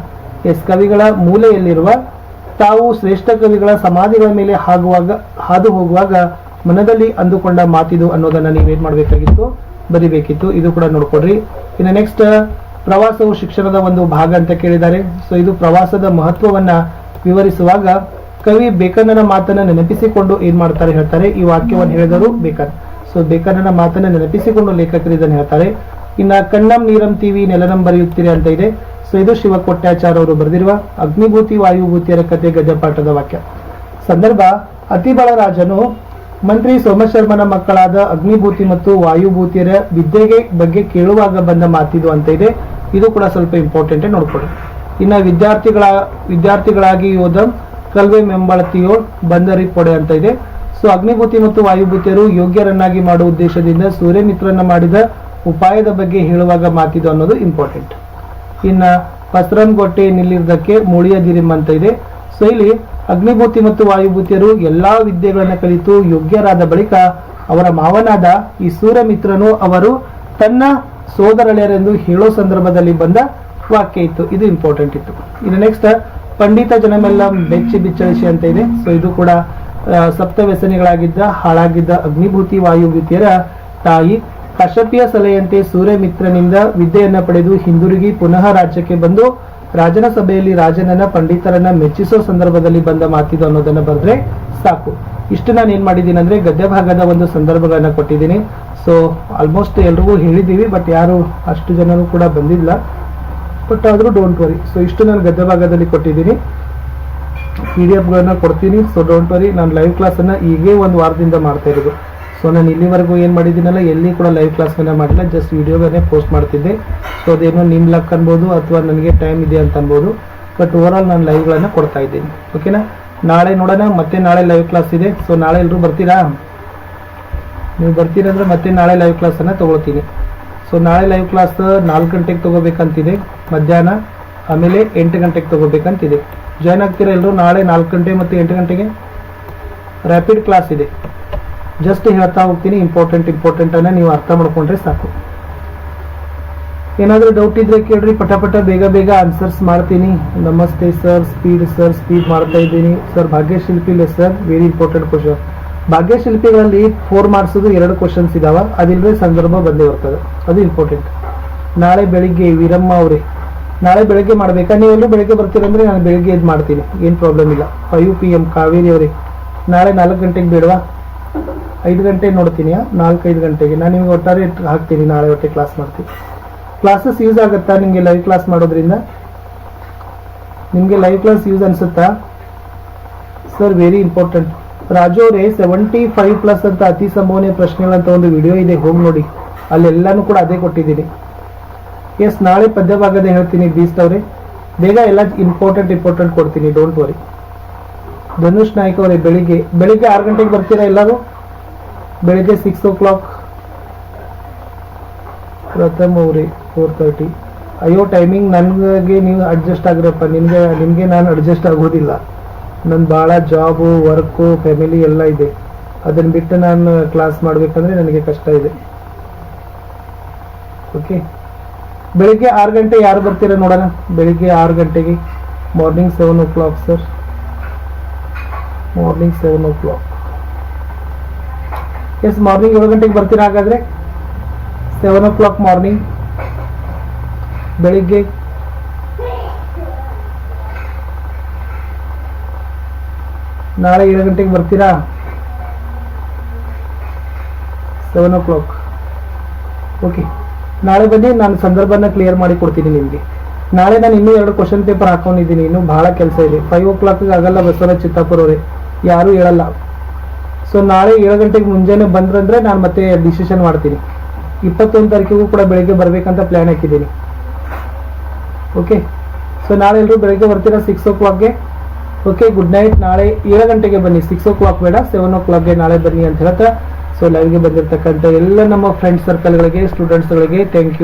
ಎಸ್ ಕವಿಗಳ ಮೂಲೆಯಲ್ಲಿರುವ, ತಾವು ಶ್ರೇಷ್ಠ ಕವಿಗಳ ಸಮಾಧಿಗಳ ಮೇಲೆ ಹಾಗುವಾಗ, ಹಾದು ಹೋಗುವಾಗ ಮನದಲ್ಲಿ ಅಂದುಕೊಂಡ ಮಾತಿದು ಅನ್ನೋದನ್ನ ನೀವೇನ್ ಮಾಡ್ಬೇಕಾಗಿತ್ತು? ಬರಿಬೇಕಿತ್ತು. ಇದು ಕೂಡ ನೋಡ್ಕೊಡ್ರಿ ಇನ್ನು ನೆಕ್ಸ್ಟ್ ಪ್ರವಾಸವು ಶಿಕ್ಷಣದ ಒಂದು ಭಾಗ ಅಂತ ಕೇಳಿದ್ದಾರೆ. ಸೊ ಇದು ಪ್ರವಾಸದ ಮಹತ್ವವನ್ನ ವಿವರಿಸುವಾಗ ಕವಿ ಬೇಕನ್ನನ ಮಾತನ್ನ ನೆನಪಿಸಿಕೊಂಡು ಏನ್ ಮಾಡ್ತಾರೆ ಹೇಳ್ತಾರೆ. ಈ ವಾಕ್ಯವನ್ನು ಹೇಳಿದರು ಬೇಕನ್ ಸೊ ಬೇಕನ್ನನ ಮಾತನ್ನ ನೆನಪಿಸಿಕೊಂಡು ಲೇಖಕರು ಇದನ್ನು ಹೇಳ್ತಾರೆ. ಇನ್ನ ಕಣ್ಣಂ ನೀರಂ ತೀವಿ ನೆಲನಂ ಬರೆಯುತ್ತೀರಿ ಅಂತ ಇದೆ. ಸೊ ಇದು ಶಿವ ಕೊಟ್ಟಾಚಾರ್ ಅವರು ಬರೆದಿರುವ ಅಗ್ನಿಭೂತಿ ವಾಯುಭೂತಿಯರ ಕಥೆ ಗಜಪಾಠದ ವಾಕ್ಯ. ಸಂದರ್ಭ, ಅತಿಬಳ ರಾಜನು ಮಂತ್ರಿ ಸೋಮಶರ್ಮನ ಮಕ್ಕಳಾದ ಅಗ್ನಿಭೂತಿ ಮತ್ತು ವಾಯುಭೂತಿಯರ ವಿದ್ಯೆಗೆ ಬಗ್ಗೆ ಕೇಳುವಾಗ ಬಂದ ಮಾತಿದು ಅಂತ ಇದೆ. ಇದು ಕೂಡ ಸ್ವಲ್ಪ ಇಂಪಾರ್ಟೆಂಟ್ ನೋಡ್ಕೊಳ್ಳಿ. ಇನ್ನು ವಿದ್ಯಾರ್ಥಿಗಳ, ವಿದ್ಯಾರ್ಥಿಗಳಾಗಿ ಯೋಧ ಕಲ್ವೆ ಮೆಂಬಳತಿಯೋ ಬಂದರಿ ಪೊಡೆ ಅಂತ ಇದೆ. ಸೊ, ಅಗ್ನಿಭೂತಿ ಮತ್ತು ವಾಯುಭೂತಿಯರು ಯೋಗ್ಯರನ್ನಾಗಿ ಮಾಡುವ ಉದ್ದೇಶದಿಂದ ಸೂರ್ಯಮಿತ್ರನ ಮಾಡಿದ ಉಪಾಯದ ಬಗ್ಗೆ ಹೇಳುವಾಗ ಮಾತಿದು ಅನ್ನೋದು ಇಂಪಾರ್ಟೆಂಟ್ ಇನ್ನ ಪಸ್ರನ್ಗೊಟ್ಟೆ ಮುಳಿಯ ದಿರಿಮ್ ಅಂತ ಇದೆ. ಸೊ, ಇಲ್ಲಿ ಅಗ್ನಿಭೂತಿ ಮತ್ತು ವಾಯುಭೂತಿಯರು ಎಲ್ಲಾ ವಿದ್ಯೆಗಳನ್ನು ಕಲಿತು ಯೋಗ್ಯರಾದ ಬಳಿಕ ಅವರ ಮಾವನಾದ ಈ ಸೂರ್ಯಮಿತ್ರನು ಅವರು ತನ್ನ ಸೋದರಳೆಯರೆಂದು ಹೇಳೋ ಸಂದರ್ಭದಲ್ಲಿ ಬಂದ ವಾಕ್ಯ ಇತ್ತು. ಇದು ಇಂಪಾರ್ಟೆಂಟ್ ಇತ್ತು. ಇನ್ನು ನೆಕ್ಸ್ಟ್ ಪಂಡಿತ ಜನಮೆಲ್ಲ ಬೆಚ್ಚಿ ಬಿಚ್ಚಳಿಸಿ ಅಂತ ಇದೆ. ಸೊ ಇದು ಕೂಡ ಸಪ್ತ ವ್ಯಸನಿಗಳಾಗಿದ್ದ ಹಾಳಾಗಿದ್ದ ಅಗ್ನಿಭೂತಿ ವಾಯುಭೂತಿಯರ ತಾಯಿ ಕಶಪಿಯ ಸಲಹೆಯಂತೆ ಸೂರ್ಯಮಿತ್ರನಿಂದ ವಿದ್ಯೆಯನ್ನು ಪಡೆದು ಹಿಂದಿರುಗಿ ಪುನಃ ರಾಜ್ಯಕ್ಕೆ ಬಂದು ರಾಜನ ಸಭೆಯಲ್ಲಿ ರಾಜನನ್ನ, ಪಂಡಿತರನ್ನ ಮೆಚ್ಚಿಸೋ ಸಂದರ್ಭದಲ್ಲಿ ಬಂದ ಮಾತಿದು ಅನ್ನೋದನ್ನ ಬರೆದ್ರೆ ಸಾಕು. ಇಷ್ಟು ನಾನು ಏನ್ ಮಾಡಿದ್ದೀನಿ ಅಂದ್ರೆ ಗದ್ಯ ಭಾಗದ ಒಂದು ಸಂದರ್ಭಗಳನ್ನ ಕೊಟ್ಟಿದ್ದೀನಿ. ಸೊ ಆಲ್ಮೋಸ್ಟ್ ಎಲ್ರಿಗೂ ಹೇಳಿದ್ದೀವಿ ಬಟ್ ಯಾರು ಅಷ್ಟು ಜನರು ಕೂಡ ಬಂದಿಲ್ಲ. ಬಟ್ ಆದ್ರೂ ಡೋಂಟ್ ವರಿ ಸೊ ಇಷ್ಟು ನಾನು ಗದ್ಯ ಭಾಗದಲ್ಲಿ ಕೊಟ್ಟಿದ್ದೀನಿ. ಪಿ ಡಿ ಎಫ್ಗಳನ್ನ ಕೊಡ್ತೀನಿ. ಸೊ ಡೋಂಟ್ ವರಿ ನಾನು ಲೈವ್ ಕ್ಲಾಸನ್ನ ಈಗೇ ಒಂದು ವಾರದಿಂದ ಮಾಡ್ತಾ ಇರೋದು. ಸೊ ನಾನು ಇಲ್ಲಿವರೆಗೂ ಏನು ಮಾಡಿದ್ದೀನಲ್ಲ, ಎಲ್ಲಿ ಕೂಡ ಲೈವ್ ಕ್ಲಾಸ್ಗಳನ್ನ ಮಾಡಿಲ್ಲ ಜಸ್ಟ್ ವೀಡಿಯೋಗಳನ್ನೇ ಪೋಸ್ಟ್ ಮಾಡ್ತಿದ್ದೆ. ಸೊ ಅದೇನೋ ನಿಮ್ಮ ಲಕ್ ಅನ್ಬೋದು ಅಥವಾ ನನಗೆ ಟೈಮ್ ಇದೆ ಅಂತ ಅನ್ಬೋದು ಬಟ್ ಓವರ್ ಆಲ್ ನಾನು ಲೈವ್ಗಳನ್ನು ಕೊಡ್ತಾ ಇದ್ದೀನಿ. ಓಕೆನಾ ನಾಳೆ ನೋಡೋಣ, ಮತ್ತೆ ನಾಳೆ ಲೈವ್ ಕ್ಲಾಸ್ ಇದೆ. ಸೊ ನಾಳೆ ಎಲ್ಲರೂ ಬರ್ತೀರಾ? ನೀವು ಬರ್ತೀರಂದ್ರೆ ಮತ್ತೆ ನಾಳೆ ಲೈವ್ ಕ್ಲಾಸನ್ನು ತೊಗೊಳ್ತೀನಿ. ಸೊ ನಾಳೆ ಲೈವ್ ಕ್ಲಾಸ್ ನಾಲ್ಕು ಗಂಟೆಗೆ ತೊಗೋಬೇಕಂತಿದೆ, ಮಧ್ಯಾಹ್ನ, ಆಮೇಲೆ ಎಂಟು ಗಂಟೆಗೆ ತೊಗೋಬೇಕಂತಿದೆ. ಜಾಯ್ನ್ ಆಗ್ತೀರಾ ಎಲ್ಲರೂ ನಾಳೆ ನಾಲ್ಕು ಗಂಟೆ ಮತ್ತು ಎಂಟು ಗಂಟೆಗೆ? ರ್ಯಾಪಿಡ್ ಕ್ಲಾಸ್ ಇದೆ. ಜಸ್ಟ್ ಹೇಳ್ತಾ ಹೋಗ್ತೀನಿ ಇಂಪಾರ್ಟೆಂಟ್ ಇಂಪಾರ್ಟೆಂಟ್ ಅನ್ನ ನೀವು ಅರ್ಥ ಮಾಡ್ಕೊಂಡ್ರೆ ಸಾಕು. ಏನಾದರೂ ಡೌಟ್ ಇದ್ರೆ ಕೇಳ್ರಿ ಪಟ ಪಟ ಬೇಗ ಬೇಗ ಆನ್ಸರ್ಸ್ ಮಾಡ್ತೀನಿ. ನಮಸ್ತೆ ಸರ್ ಸ್ಪೀಡ್ ಸರ್ ಸ್ಪೀಡ್ ಮಾಡ್ತಾ ಇದ್ದೀನಿ. ಸರ್ ಭಾಗ್ಯಶಿಲ್ಪಿ ಇಲ್ಲ ಸರ್ ವೆರಿ ಇಂಪಾರ್ಟೆಂಟ್ ಕ್ವಶನ್ ಭಾಗ್ಯಶಿಲ್ಪಿಗಳಲ್ಲಿ ಫೋರ್ ಮಾರ್ಕ್ಸ್ದು ಎರಡು ಕ್ವಶನ್ಸ್ ಇದಾವ. ಅದಿಲ್ಲದೆ ಸಂದರ್ಭ ಬಂದೇ ಬರ್ತದೆ. ಅದು ಇಂಪಾರ್ಟೆಂಟ್ ನಾಳೆ ಬೆಳಿಗ್ಗೆ ವೀರಮ್ಮ ಅವರೇ. ನಾಳೆ ಬೆಳಗ್ಗೆ ಮಾಡ್ಬೇಕಾ? ನೀವೆಲ್ಲೂ ಬೆಳಿಗ್ಗೆ ಬರ್ತೀರಂದ್ರೆ ನಾನು ಬೆಳಿಗ್ಗೆ ಇದು ಮಾಡ್ತೀನಿ. ಏನು ಪ್ರಾಬ್ಲಮ್ ಇಲ್ಲ. ಫೈವ್ ಪಿ ಎಂ ಕಾವೇರಿ ಅವರೇ. ನಾಳೆ ನಾಲ್ಕು ಗಂಟೆಗೆ ಬೇಡವಾ? ಐದು ಗಂಟೆ ನೋಡ್ತೀನಿ, ನಾಲ್ಕೈದು ಗಂಟೆಗೆ. ನಾನು ನಿಮ್ಗೆ ಒಟ್ಟಾರೆ ಹಾಕ್ತೀನಿ, ನಾಳೆ ಒಟ್ಟೆ ಕ್ಲಾಸ್ ಮಾಡ್ತೀನಿ. ಕ್ಲಾಸಸ್ ಯೂಸ್ ಆಗುತ್ತಾ ನಿಮಗೆ ಲೈವ್ ಕ್ಲಾಸ್ ಮಾಡೋದ್ರಿಂದ? ನಿಮಗೆ ಲೈವ್ ಕ್ಲಾಸ್ ಯೂಸ್ ಅನ್ಸುತ್ತಾ? ಸರ್ ವೆರಿ ಇಂಪಾರ್ಟೆಂಟ್ ರಾಜು ಅವರೇ ಸೆವೆಂಟಿ ಫೈವ್ ಪ್ಲಸ್ ಅಂತ ಅತಿ ಸಂಭವನೀಯ ಪ್ರಶ್ನೆಗಳಂತ ಒಂದು ವಿಡಿಯೋ ಇದೆ, ಹೋಗಿ ನೋಡಿ. ಅಲ್ಲೆಲ್ಲಾನು ಕೂಡ ಅದೇ ಕೊಟ್ಟಿದ್ದೀನಿ. ಎಸ್ ನಾಳೆ ಪದ್ಯ ಭಾಗದ ಹೇಳ್ತೀನಿ ಬೀಸ್ಟ್ ಅವರೇ. ಬೇಗ ಎಲ್ಲ ಇಂಪಾರ್ಟೆಂಟ್ ಇಂಪಾರ್ಟೆಂಟ್ ಕೊಡ್ತೀನಿ ಡೋಂಟ್ ವರಿ ಧನುಷ್ ನಾಯ್ಕ ಅವರೇ, ಬೆಳಿಗ್ಗೆ. ಬೆಳಿಗ್ಗೆ ಆರು ಗಂಟೆಗೆ ಬರ್ತೀರಾ ಎಲ್ಲರೂ? ಬೆಳಿಗ್ಗೆ ಸಿಕ್ಸ್ ಓ ಕ್ಲಾಕ್ ಪ್ರಥಮ ಊರಿ ಫೋರ್ ತರ್ಟಿ ಅಯ್ಯೋ ಟೈಮಿಂಗ್ ನನಗೆ ನೀವು ಅಡ್ಜಸ್ಟ್ ಆಗಿರಪ್ಪ. ನಿಮಗೆ ನಿಮಗೆ ನಾನು ಅಡ್ಜಸ್ಟ್ ಆಗೋದಿಲ್ಲ. ನನ್ನ ಭಾಳ ಜಾಬು ವರ್ಕು ಫ್ಯಾಮಿಲಿ ಎಲ್ಲ ಇದೆ. ಅದನ್ನು ಬಿಟ್ಟು ನಾನು ಕ್ಲಾಸ್ ಮಾಡಬೇಕಂದ್ರೆ ನನಗೆ ಕಷ್ಟ ಇದೆ. ಓಕೆ ಬೆಳಿಗ್ಗೆ ಆರು ಗಂಟೆ ಯಾರು ಬರ್ತೀರಾ ನೋಡೋಣ. ಬೆಳಿಗ್ಗೆ ಆರು ಗಂಟೆಗೆ. Morning seven o'clock sir morning seven o'clock yes morning ಏಳು ಗಂಟೆಗೆ ಬರ್ತೀರಾ? ಹಾಗಾದ್ರೆ ಸೆವೆನ್ ಓ ಕ್ಲಾಕ್ ಮಾರ್ನಿಂಗ್ ಬೆಳಿಗ್ಗೆ. ನಾಳೆ ಏಳು ಗಂಟೆಗೆ ಬರ್ತೀರಾ? ಸೆವೆನ್ ಓ ಕ್ಲಾಕ್ ಓಕೆ ನಾಳೆ ಬನ್ನಿ, ನಾನು ಸಂದರ್ಭನ ಕ್ಲಿಯರ್ ಮಾಡಿ ಕೊಡ್ತೀನಿ ನಿಮಗೆ. ನಾಳೆ ನಾನು ಇನ್ನೂ ಎರಡು ಕ್ವಶನ್ ಪೇಪರ್ ಹಾಕೊಂಡಿದ್ದೀನಿ. ಇನ್ನೂ ಭಾಳ ಕೆಲಸ ಇದೆ. ಫೈವ್ ಓ ಕ್ಲಾಕ್ಗೆ ಆಗಲ್ಲ ಬಸವರಾಜ್ ಚಿತ್ತಾಪುರ ಅವರೇ. ಯಾರೂ ಹೇಳಲ್ಲ. ಸೊ ನಾಳೆ ಏಳು ಗಂಟೆಗೆ ಮುಂಜಾನೆ ಬಂದ್ರಂದ್ರೆ ನಾನು ಮತ್ತೆ ಡಿಸಿಷನ್ ಮಾಡ್ತೀನಿ. ಇಪ್ಪತ್ತೊಂದು ತಾರೀಕಿಗೂ ಕೂಡ ಬೆಳಿಗ್ಗೆ ಬರಬೇಕಂತ ಪ್ಲ್ಯಾನ್ ಹಾಕಿದ್ದೀನಿ. ಓಕೆ ಸೊ ನಾಳೆ ಎಲ್ಲರೂ ಬೆಳಗ್ಗೆ ಬರ್ತೀರಾ ಸಿಕ್ಸ್ ಓ ಕ್ಲಾಕ್ಗೆ ಓಕೆ ಗುಡ್ ನೈಟ್ ನಾಳೆ ಏಳು ಗಂಟೆಗೆ ಬನ್ನಿ. ಸಿಕ್ಸ್ ಓ ಕ್ಲಾಕ್ ಬೇಡ ಸೆವೆನ್ ಓ ಕ್ಲಾಕ್ಗೆ ನಾಳೆ ಬನ್ನಿ ಅಂತ ಹೇಳ್ತಾ ಸೊ ಲೈವ್ಗೆ ಬಂದಿರತಕ್ಕಂಥ ಎಲ್ಲ ನಮ್ಮ ಫ್ರೆಂಡ್ ಸರ್ಕಲ್ಗಳಿಗೆ ಸ್ಟೂಡೆಂಟ್ಸ್ಗಳಿಗೆ ಥ್ಯಾಂಕ್ ಯು